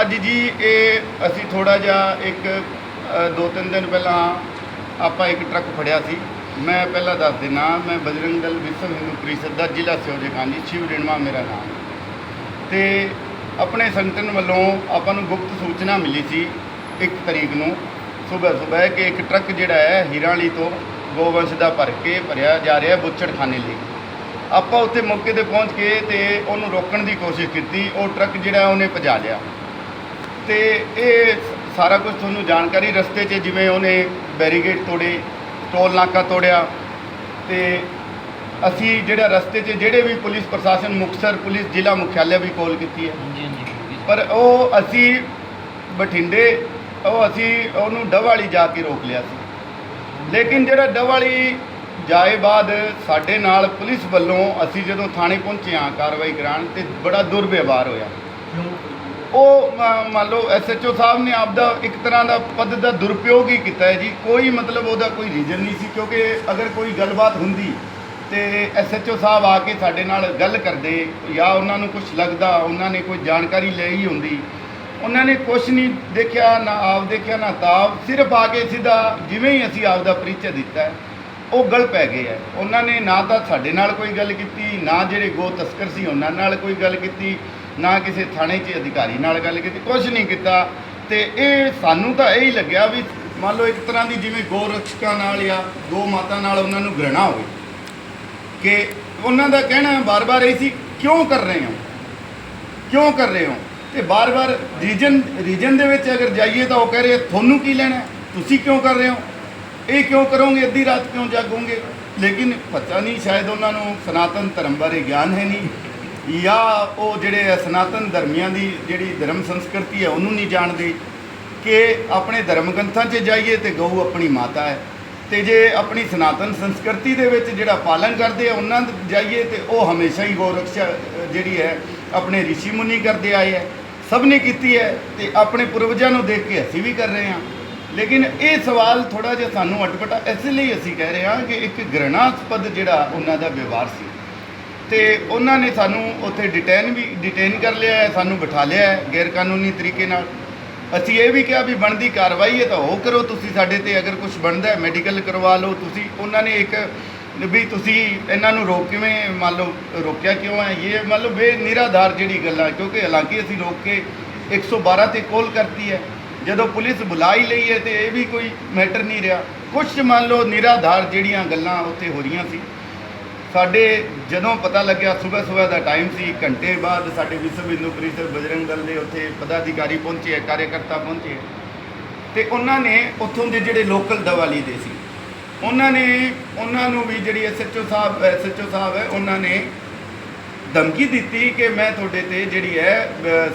ਅੱਜ ਜੀ ਇਹ ਅਸੀਂ ਥੋੜਾ ਜਿਹਾ ਇੱਕ ਦੋ ਤਿੰਨ ਦਿਨ ਪਹਿਲਾਂ ਆਪਾਂ ਇੱਕ ਟਰੱਕ ਫੜਿਆ ਸੀ। ਮੈਂ ਪਹਿਲਾਂ ਦੱਸ ਦਿਨਾ, ਮੈਂ ਬਜਰੰਗ ਦਲ ਵਿਸ਼ਵ ਹਿੰਦੂ ਪ੍ਰੀਸ਼ਦ ਦਾ ਜ਼ਿਲ੍ਹਾ ਸਹਿਯੋਜਕਾਂਜੀ ਸ਼ਿਵ ਰਿਣਵਾ ਮੇਰਾ ਨਾਮ। ਤੇ ਆਪਣੇ ਸੰਗਠਨ ਵੱਲੋਂ ਆਪਾਂ ਨੂੰ ਗੁਪਤ ਸੂਚਨਾ ਮਿਲੀ ਸੀ ਇੱਕ ਤਰੀਕ ਨੂੰ ਸਵੇਰ ਸਵੇਰ ਕਿ ਇੱਕ ਟਰੱਕ ਜਿਹੜਾ ਹੈ ਹੀਰਾਲੀ ਤੋਂ ਗੋਵੰਸ਼ ਦਾ ਭਰ ਕੇ ਭਰਿਆ ਜਾ ਰਿਹਾ ਬੁੱਚੜਖਾਨੇ ਲਈ। ਆਪਾਂ ਉੱਥੇ ਮੌਕੇ ਤੇ ਪਹੁੰਚ ਕੇ ਤੇ ਉਹਨੂੰ ਰੋਕਣ ਦੀ ਕੋਸ਼ਿਸ਼ ਕੀਤੀ, ਉਹ ਟਰੱਕ ਜਿਹੜਾ ਉਹਨੇ ਭਜਾ ਲਿਆ। ਤੇ ਇਹ ਸਾਰਾ ਕੁਝ ਤੁਹਾਨੂੰ ਜਾਣਕਾਰੀ ਰਸਤੇ 'ਚ ਜਿਵੇਂ ਉਹਨੇ ਬੈਰੀਗੇਡ ਤੋੜੇ ਟੋਲ ਨਾਕਾ ਤੋੜਿਆ ਤੇ ਅਸੀਂ ਜਿਹੜਾ ਰਸਤੇ 'ਚ ਜਿਹੜੇ ਵੀ ਪੁਲਿਸ ਪ੍ਰਸ਼ਾਸਨ ਮੁਕਤਸਰ ਪੁਲਿਸ ਜ਼ਿਲ੍ਹਾ ਮੁਖਿਆਲਾ ਵੀ ਕਾਲ ਕੀਤੀ ਹੈ। ਪਰ ਉਹ ਅਸੀਂ ਬਠਿੰਡੇ ਉਹ ਅਸੀਂ ਉਹਨੂੰ ਡਵਾਲੀ ਜਾ ਕੇ ਰੋਕ ਲਿਆ ਸੀ। ਲੇਕਿਨ ਜਿਹੜਾ ਡਵਾਲੀ ਜਾਏ ਬਾਅਦ ਸਾਡੇ ਨਾਲ ਪੁਲਿਸ ਵੱਲੋਂ ਅਸੀਂ ਜਦੋਂ ਥਾਣੇ ਪਹੁੰਚੇ ਹਾਂ ਕਾਰਵਾਈ ਕਰਾਉਣ ਤੇ ਬੜਾ ਦੁਰਵਿਵਹਾਰ ਹੋਇਆ। ਉਹ ਮੰਨ ਲਓ ਐਸਐਚਓ ਸਾਹਿਬ ਨੇ ਆਪਦਾ ਇੱਕ ਤਰ੍ਹਾਂ ਦਾ ਪਦ ਦਾ ਦੁਰਪਯੋਗ ਹੀ ਕੀਤਾ ਹੈ ਜੀ। ਕੋਈ ਮਤਲਬ ਉਹਦਾ ਕੋਈ ਰੀਜ਼ਨ ਨਹੀਂ ਸੀ, ਕਿਉਂਕਿ ਅਗਰ ਕੋਈ ਗੱਲਬਾਤ ਹੁੰਦੀ ਤੇ ਐਸਐਚਓ ਸਾਹਿਬ ਆ ਕੇ ਸਾਡੇ ਨਾਲ ਗੱਲ ਕਰਦੇ ਜਾਂ ਉਹਨਾਂ ਨੂੰ ਕੁਝ ਲੱਗਦਾ, ਉਹਨਾਂ ਨੇ ਕੋਈ ਜਾਣਕਾਰੀ ਲਈ ਹੁੰਦੀ, ਉਹਨਾਂ ਨੇ ਕੁਝ ਨਹੀਂ ਦੇਖਿਆ, ਨਾ ਆਪ ਦੇਖਿਆ, ਨਾ ਤਾਬ ਸਿਰਫ ਆ ਕੇ ਸਿੱਧਾ ਜਿਵੇਂ ਹੀ ਅਸੀਂ ਆਪਦਾ ਪਰਿਚੈ ਦਿੱਤਾ ਉਹ ਗਲ ਪੈ ਗਏ ਹੈ। ਉਹਨਾਂ ਨੇ ਨਾ ਤਾਂ ਸਾਡੇ ਨਾਲ ਕੋਈ ਗੱਲ ਕੀਤੀ, ਨਾ ਜਿਹੜੇ ਗੋ ਤਸਕਰ ਸੀ ਉਹਨਾਂ ਨਾਲ ਕੋਈ ਗੱਲ ਕੀਤੀ ਨਾ ਕਿਸੇ ਥਾਣੇ 'ਚ ਅਧਿਕਾਰੀ ਨਾਲ ਗੱਲ ਕੀਤੀ ਕੁਝ ਨਹੀਂ ਕੀਤਾ। ਤੇ ਇਹ ਸਾਨੂੰ ਤਾਂ ਇਹ ਹੀ ਲੱਗਿਆ ਵੀ ਮੰਨ ਲਓ ਇੱਕ ਤਰ੍ਹਾਂ ਦੀ ਜਿਵੇਂ ਗੋ ਰਕਸ਼ਕਾਂ ਨਾਲ ਜਾਂ ਗੋ ਮਾਤਾ ਨਾਲ ਉਹਨਾਂ ਨੂੰ ਘ੍ਰਿਣਾ ਹੋਵੇ ਕਿ ਉਹਨਾਂ ਦਾ ਕਹਿਣਾ ਬਾਰ-ਬਾਰ ਇਹ ਸੀ, ਕਿਉਂ ਕਰ ਰਹੇ ਹੋ? ਕਿਉਂ ਕਰ ਰਹੇ ਹੋ? ਤੇ ਬਾਰ-ਬਾਰ ਰੀਜਨ ਰੀਜਨ ਦੇ ਵਿੱਚ ਅਗਰ ਜਾਈਏ ਤਾਂ ਉਹ ਕਹਿ ਰਹੇ ਤੁਹਾਨੂੰ ਕੀ ਲੈਣਾ? ਤੁਸੀਂ ਕਿਉਂ ਕਰ ਰਹੇ ਹੋ? ਇਹ ਕਿਉਂ ਕਰੋਗੇ? ਅੱਧੀ ਰਾਤ ਕਿਉਂ ਜਾਗੋਗੇ? ਲੇਕਿਨ ਪਤਾ ਨਹੀਂ, ਸ਼ਾਇਦ ਉਹਨਾਂ ਨੂੰ ਸਨਾਤਨ ਧਰਮ ਬਾਰੇ ਗਿਆਨ ਹੈ ਨਹੀਂ। ਜਾਂ ਉਹ ਜਿਹੜੇ ਸਨਾਤਨ ਧਰਮੀਆਂ ਦੀ ਜਿਹੜੀ ਧਰਮ ਸੰਸਕ੍ਰਿਤੀ ਹੈ, ਉਹਨੂੰ ਨਹੀਂ ਜਾਣਦੇ ਕਿ ਆਪਣੇ ਧਰਮ ਗ੍ਰੰਥਾਂ 'ਚ ਜਾਈਏ ਤੇ ਗਊ ਆਪਣੀ ਮਾਤਾ ਹੈ। ਤੇ ਜੇ ਆਪਣੀ ਸਨਾਤਨ ਸੰਸਕ੍ਰਿਤੀ ਦੇ ਵਿੱਚ ਜਿਹੜਾ ਪਾਲਣ ਕਰਦੇ ਆ, ਉਹਨਾਂ ਜਾਈਏ ਤੇ ਉਹ ਹਮੇਸ਼ਾ ਹੀ ਗੋ ਰਕਸ਼ਾ ਜਿਹੜੀ ਹੈ, ਆਪਣੇ ઋષਿ ਮੁਨੀ ਕਰਦੇ ਆਏ ਹੈ। ਸਭ ਨੇ ਕੀਤੀ ਹੈ ਤੇ ਆਪਣੇ ਪੂਰਵਜਾਂ ਨੂੰ ਦੇਖ ਕੇ ਅਸੀਂ ਵੀ ਕਰ ਰਹੇ ਹਾਂ। ਲੇਕਿਨ ਇਹ ਸਵਾਲ ਥੋੜਾ ਜਿਹਾ ਸਾਨੂੰ ਅਟਪਟਾ, ਇਸ ਲਈ ਅਸੀਂ ਕਹਿ ਰਹੇ ਹਾਂ ਕਿ ਇੱਕ ਘ੍ਰਿਣਾਸਪਦ ਜਿਹੜਾ ਉਹਨਾਂ ਦਾ ਵਿਵਹਾਰ ਸੀ। ਤੇ ਉਹਨਾਂ ਨੇ ਸਾਨੂੰ ਉੱਥੇ ਡਿਟੇਨ ਵੀ ਡਿਟੇਨ ਕਰ ਲਿਆ ਹੈ, ਸਾਨੂੰ ਬਿਠਾ ਲਿਆ ਹੈ ਗੈਰ ਕਾਨੂੰਨੀ ਤਰੀਕੇ ਨਾਲ। ਅਸੀਂ ਇਹ ਵੀ ਕਿਹਾ ਵੀ ਬਣਦੀ ਕਾਰਵਾਈ ਹੈ ਤਾਂ ਉਹ ਕਰੋ, ਤੁਸੀਂ ਸਾਡੇ ਤੇ ਅਗਰ ਕੁਝ ਬਣਦਾ ਹੈ ਮੈਡੀਕਲ ਕਰਵਾ ਲਓ, ਤੁਸੀਂ, ਉਹਨਾਂ ਨੇ ਇੱਕ ਵੀ ਤੁਸੀਂ ਇਹਨਾਂ ਨੂੰ ਰੋਕ ਕਿਵੇਂ, ਮੰਨ ਲਓ, ਰੋਕਿਆ ਕਿਉਂ ਹੈ? ਇਹ ਮੰਨ ਲਓ ਬੇਨਿਰਾਧਾਰ ਜਿਹੜੀ ਗੱਲਾਂ, ਕਿਉਂਕਿ ਹਾਲਾਂਕਿ ਅਸੀਂ ਰੋਕ ਕੇ 112 ਤੇ ਕਾਲ ਕਰਤੀ ਹੈ। ਜਦੋਂ ਪੁਲਿਸ ਬੁਲਾ ਹੀ ਲਈ ਹੈ ਤੇ ਇਹ ਵੀ ਕੋਈ ਮੈਟਰ ਨਹੀਂ ਰਿਹਾ। ਕੁਝ ਮੰਨ ਲਓ ਨਿਰਾਧਾਰ ਜਿਹੜੀਆਂ ਗੱਲਾਂ ਉੱਥੇ ਹੋ ਰਹੀਆਂ ਸੀ। ਸਾਡੇ ਜਦੋਂ ਪਤਾ ਲੱਗਿਆ ਸਵੇਰ ਸਵੇਰ ਦਾ ਟਾਈਮ ਸੀ, ਘੰਟੇ ਬਾਅਦ ਸਾਡੇ ਵਿਸ਼ਵ ਹਿੰਦੂ ਪ੍ਰੀਸ਼ਦ ਬਜਰੰਗ ਦਲ ਦੇ ਉੱਥੇ ਪਦਾਧਿਕਾਰੀ ਪਹੁੰਚੇ ਕਾਰਜਕਰਤਾ ਪਹੁੰਚੇ। ਤੇ ਉਹਨਾਂ ਨੇ ਉੱਥੋਂ ਦੇ ਜਿਹੜੇ ਲੋਕਲ ਦਵਾਲੀ ਦੇ ਸੀ, ਉਹਨਾਂ ਨੇ, ਉਹਨਾਂ ਨੂੰ ਵੀ ਜਿਹੜੀ ਐਸਐਚਓ ਸਾਹਿਬ ਐਸਐਚਓ ਸਾਹਿਬ ਹੈ, ਉਹਨਾਂ ਨੇ ਧਮਕੀ ਦਿੱਤੀ ਕਿ ਮੈਂ ਤੁਹਾਡੇ ਤੇ ਜਿਹੜੀ ਹੈ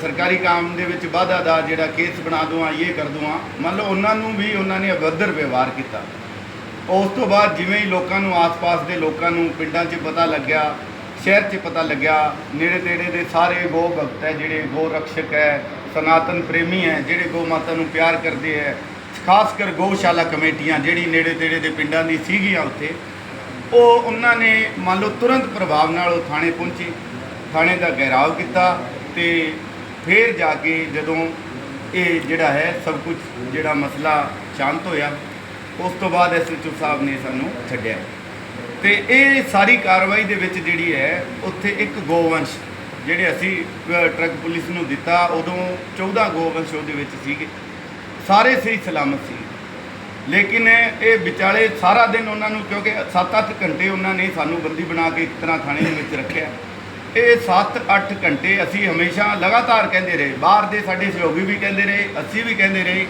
ਸਰਕਾਰੀ ਕੰਮ ਦੇ ਵਿੱਚ ਵਾਧਾ ਦਾ ਜਿਹੜਾ ਕੇਸ ਬਣਾ ਦੂੰਗਾ ਇਹ ਕਰ ਦੂੰਗਾ ਮੰਨ ਲਓ ਉਹਨਾਂ ਨੂੰ ਵੀ ਉਹਨਾਂ ਨੇ ਅਭਦਰ ਵਿਵਹਾਰ ਕੀਤਾ। ਉਸ ਤੋਂ ਬਾਅਦ ਜਿਵੇਂ ਹੀ ਲੋਕਾਂ ਨੂੰ ਆਸ-ਪਾਸ ਦੇ ਲੋਕਾਂ ਨੂੰ ਪਿੰਡਾਂ 'ਚ ਪਤਾ ਲੱਗਿਆ, ਸ਼ਹਿਰ 'ਚ ਪਤਾ ਲੱਗਿਆ ਨੇੜੇ ਤੇੜੇ ਦੇ ਸਾਰੇ ਗੋ ਭਗਤ ਹੈ, ਜਿਹੜੇ ਗੋ ਰਕਸ਼ਕ ਹੈ, ਸਨਾਤਨ ਪ੍ਰੇਮੀ ਹੈ, ਜਿਹੜੇ ਗੋ ਮਾਤਾ ਨੂੰ ਪਿਆਰ ਕਰਦੇ ਹੈ, ਖਾਸ ਕਰ ਗਊਸ਼ਾਲਾ ਕਮੇਟੀਆਂ ਜਿਹੜੀ ਨੇੜੇ ਤੇੜੇ ਦੇ ਪਿੰਡਾਂ ਦੀ ਸੀਗੀਆਂ ਉੱਥੇ, ਉਹ ਉਹਨਾਂ ਨੇ ਮੰਨ ਲਓ ਤੁਰੰਤ ਪ੍ਰਭਾਵ ਨਾਲ ਉਹ ਥਾਣੇ ਪਹੁੰਚੇ, ਥਾਣੇ ਦਾ ਘੇਰਾਓ ਕੀਤਾ ਤੇ ਫਿਰ ਜਾ ਕੇ ਜਦੋਂ ਇਹ ਜਿਹੜਾ ਹੈ ਸਭ ਕੁਝ ਜਿਹੜਾ ਮਸਲਾ ਸ਼ਾਂਤ ਹੋਇਆ ਉਸ ਤੋਂ ਬਾਅਦ ਐਸਐਚਓ ਸਾਹਿਬ ਨੇ ਸਾਨੂੰ ਛੱਡਿਆ। ਤੇ ਇਹ ਸਾਰੀ ਕਾਰਵਾਈ ਦੇ ਵਿੱਚ ਜਿਹੜੀ ਹੈ, ਉੱਥੇ ਇੱਕ ਗੋਵੰਸ਼, ਜਿਹੜੇ ਅਸੀਂ ਟਰੱਕ ਪੁਲਿਸ ਨੂੰ ਦਿੱਤਾ, ਉਦੋਂ 14 ਗੋਵੰਸ਼ ਉਹਦੇ ਵਿੱਚ ਸੀਗੇ। ਸਾਰੇ ਸਹੀ ਸਲਾਮਤ ਸੀ। ਲੇਕਿਨ ਇਹ ਵਿਚਾਲੇ ਸਾਰਾ ਦਿਨ ਉਹਨਾਂ ਨੂੰ, ਕਿਉਂਕਿ 7-8 ਘੰਟੇ ਉਹਨਾਂ ਨੇ ਸਾਨੂੰ ਬੰਦੀ ਬਣਾ ਕੇ ਇੱਕ ਤਰ੍ਹਾਂ ਥਾਣੇ ਦੇ ਵਿੱਚ ਰੱਖਿਆ। ਇਹ 7-8 ਘੰਟੇ ਅਸੀਂ ਹਮੇਸ਼ਾ ਲਗਾਤਾਰ ਕਹਿੰਦੇ ਰਹੇ, ਬਾਹਰ ਦੇ ਸਾਡੇ ਸਹਿਯੋਗੀ ਵੀ ਕਹਿੰਦੇ ਰਹੇ, ਅਸੀਂ ਵੀ ਕਹਿੰਦੇ ਰਹੇ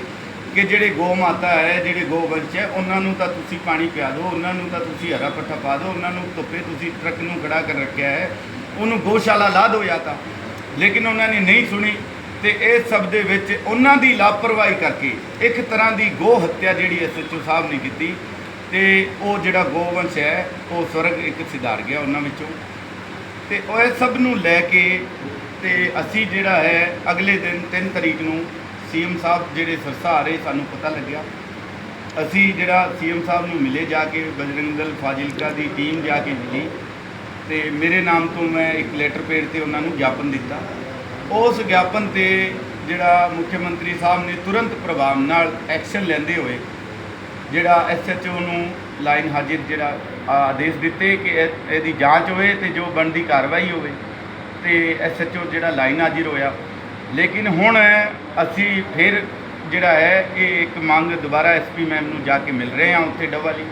ਕਿ ਜਿਹੜੇ ਗੋ ਮਾਤਾ ਹੈ, ਜਿਹੜੇ ਗੋ ਵੰਸ਼ ਹੈ, ਉਹਨਾਂ ਨੂੰ ਤਾਂ ਤੁਸੀਂ ਪਾਣੀ ਪਿਆ ਦਿਓ, ਉਹਨਾਂ ਨੂੰ ਤਾਂ ਤੁਸੀਂ ਹਰਾ ਪੱਠਾ ਪਾ ਦਿਓ, ਉਹਨਾਂ ਨੂੰ ਧੁੱਪੇ ਤੁਸੀਂ ਟਰੱਕ ਨੂੰ ਖੜਾ ਕਰ ਰੱਖਿਆ ਹੈ, ਉਹਨੂੰ ਗੋਸ਼ਾਲਾ ਲਾ ਦਿਓ ਜਾਂ ਤਾਂ। ਲੇਕਿਨ ਉਹਨਾਂ ਨੇ ਨਹੀਂ ਸੁਣੀ ਤੇ ਇਹ ਸਭ ਦੇ ਵਿੱਚ ਉਹਨਾਂ ਦੀ ਲਾਪਰਵਾਹੀ ਕਰਕੇ ਇੱਕ ਤਰ੍ਹਾਂ ਦੀ ਗੋ ਹੱਤਿਆ ਜਿਹੜੀ ਐਸਐਚਓ ਸਾਹਿਬ ਨੇ ਕੀਤੀ ਤੇ ਉਹ ਜਿਹੜਾ ਗੋਵੰਸ਼ ਹੈ, ਉਹ ਸਵਰਗ ਇੱਕ ਸਿਧਾਰ ਗਿਆ ਉਹਨਾਂ ਵਿੱਚੋਂ। ਤੇ ਉਹ ਇਹ ਸਭ ਨੂੰ ਲੈ ਕੇ ਤੇ ਅਸੀਂ ਜਿਹੜਾ ਹੈ, ਅਗਲੇ ਦਿਨ 3 ਤਰੀਕ ਨੂੰ ਸੀਐਮ ਸਾਹਿਬ ਜਿਹੜੇ ਸਰਸਾ ਆ ਰਹੇ, ਸਾਨੂੰ ਪਤਾ ਲੱਗਿਆ। ਅਸੀਂ ਜਿਹੜਾ ਸੀਐਮ ਸਾਹਿਬ ਨੂੰ ਮਿਲੇ ਜਾ ਕੇ ਬਜਰੰਗ ਦਲ ਫਾਜ਼ਿਲਕਾ ਦੀ ਟੀਮ ਜਾ ਕੇ ਮਿਲੀ ਤੇ ਮੇਰੇ ਨਾਮ ਤੋਂ ਮੈਂ ਇੱਕ ਲੈਟਰ ਪੇਡ ਤੇ ਉਹਨਾਂ ਨੂੰ ਗਿਆਪਨ ਦਿੱਤਾ। ਉਸ ਗਿਆਪਨ ਤੇ ਜਿਹੜਾ ਮੁੱਖ ਮੰਤਰੀ ਸਾਹਿਬ ਨੇ ਤੁਰੰਤ ਪ੍ਰਭਾਵ ਨਾਲ ਐਕਸ਼ਨ ਲੈਂਦੇ ਹੋਏ ਜਿਹੜਾ ਐਸਐਚਓ ਨੂੰ ਲਾਈਨ ਹਾਜ਼ਰ ਜਿਹੜਾ ਆਦੇਸ਼ ਦਿੱਤੇ ਕਿ ਇਹ- ਇਹਦੀ ਜਾਂਚ ਹੋਵੇ ਤੇ ਜੋ ਬਣਦੀ ਕਾਰਵਾਈ ਹੋਵੇ ਤੇ ਐਸਐਚਓ ਜਿਹੜਾ ਲਾਈਨ ਹਾਜ਼ਰ ਹੋਇਆ। ਲੇਕਿਨ ਹੁਣ ਅਸੀਂ ਫਿਰ ਜਿਹੜਾ ਹੈ ਇਹ ਇੱਕ ਮੰਗ ਦੁਬਾਰਾ ਐਸਪੀ ਮੈਮ ਨੂੰ ਜਾ ਕੇ ਮਿਲ ਰਹੇ ਹਾਂ ਉੱਥੇ ਡੱਬਾਲੀ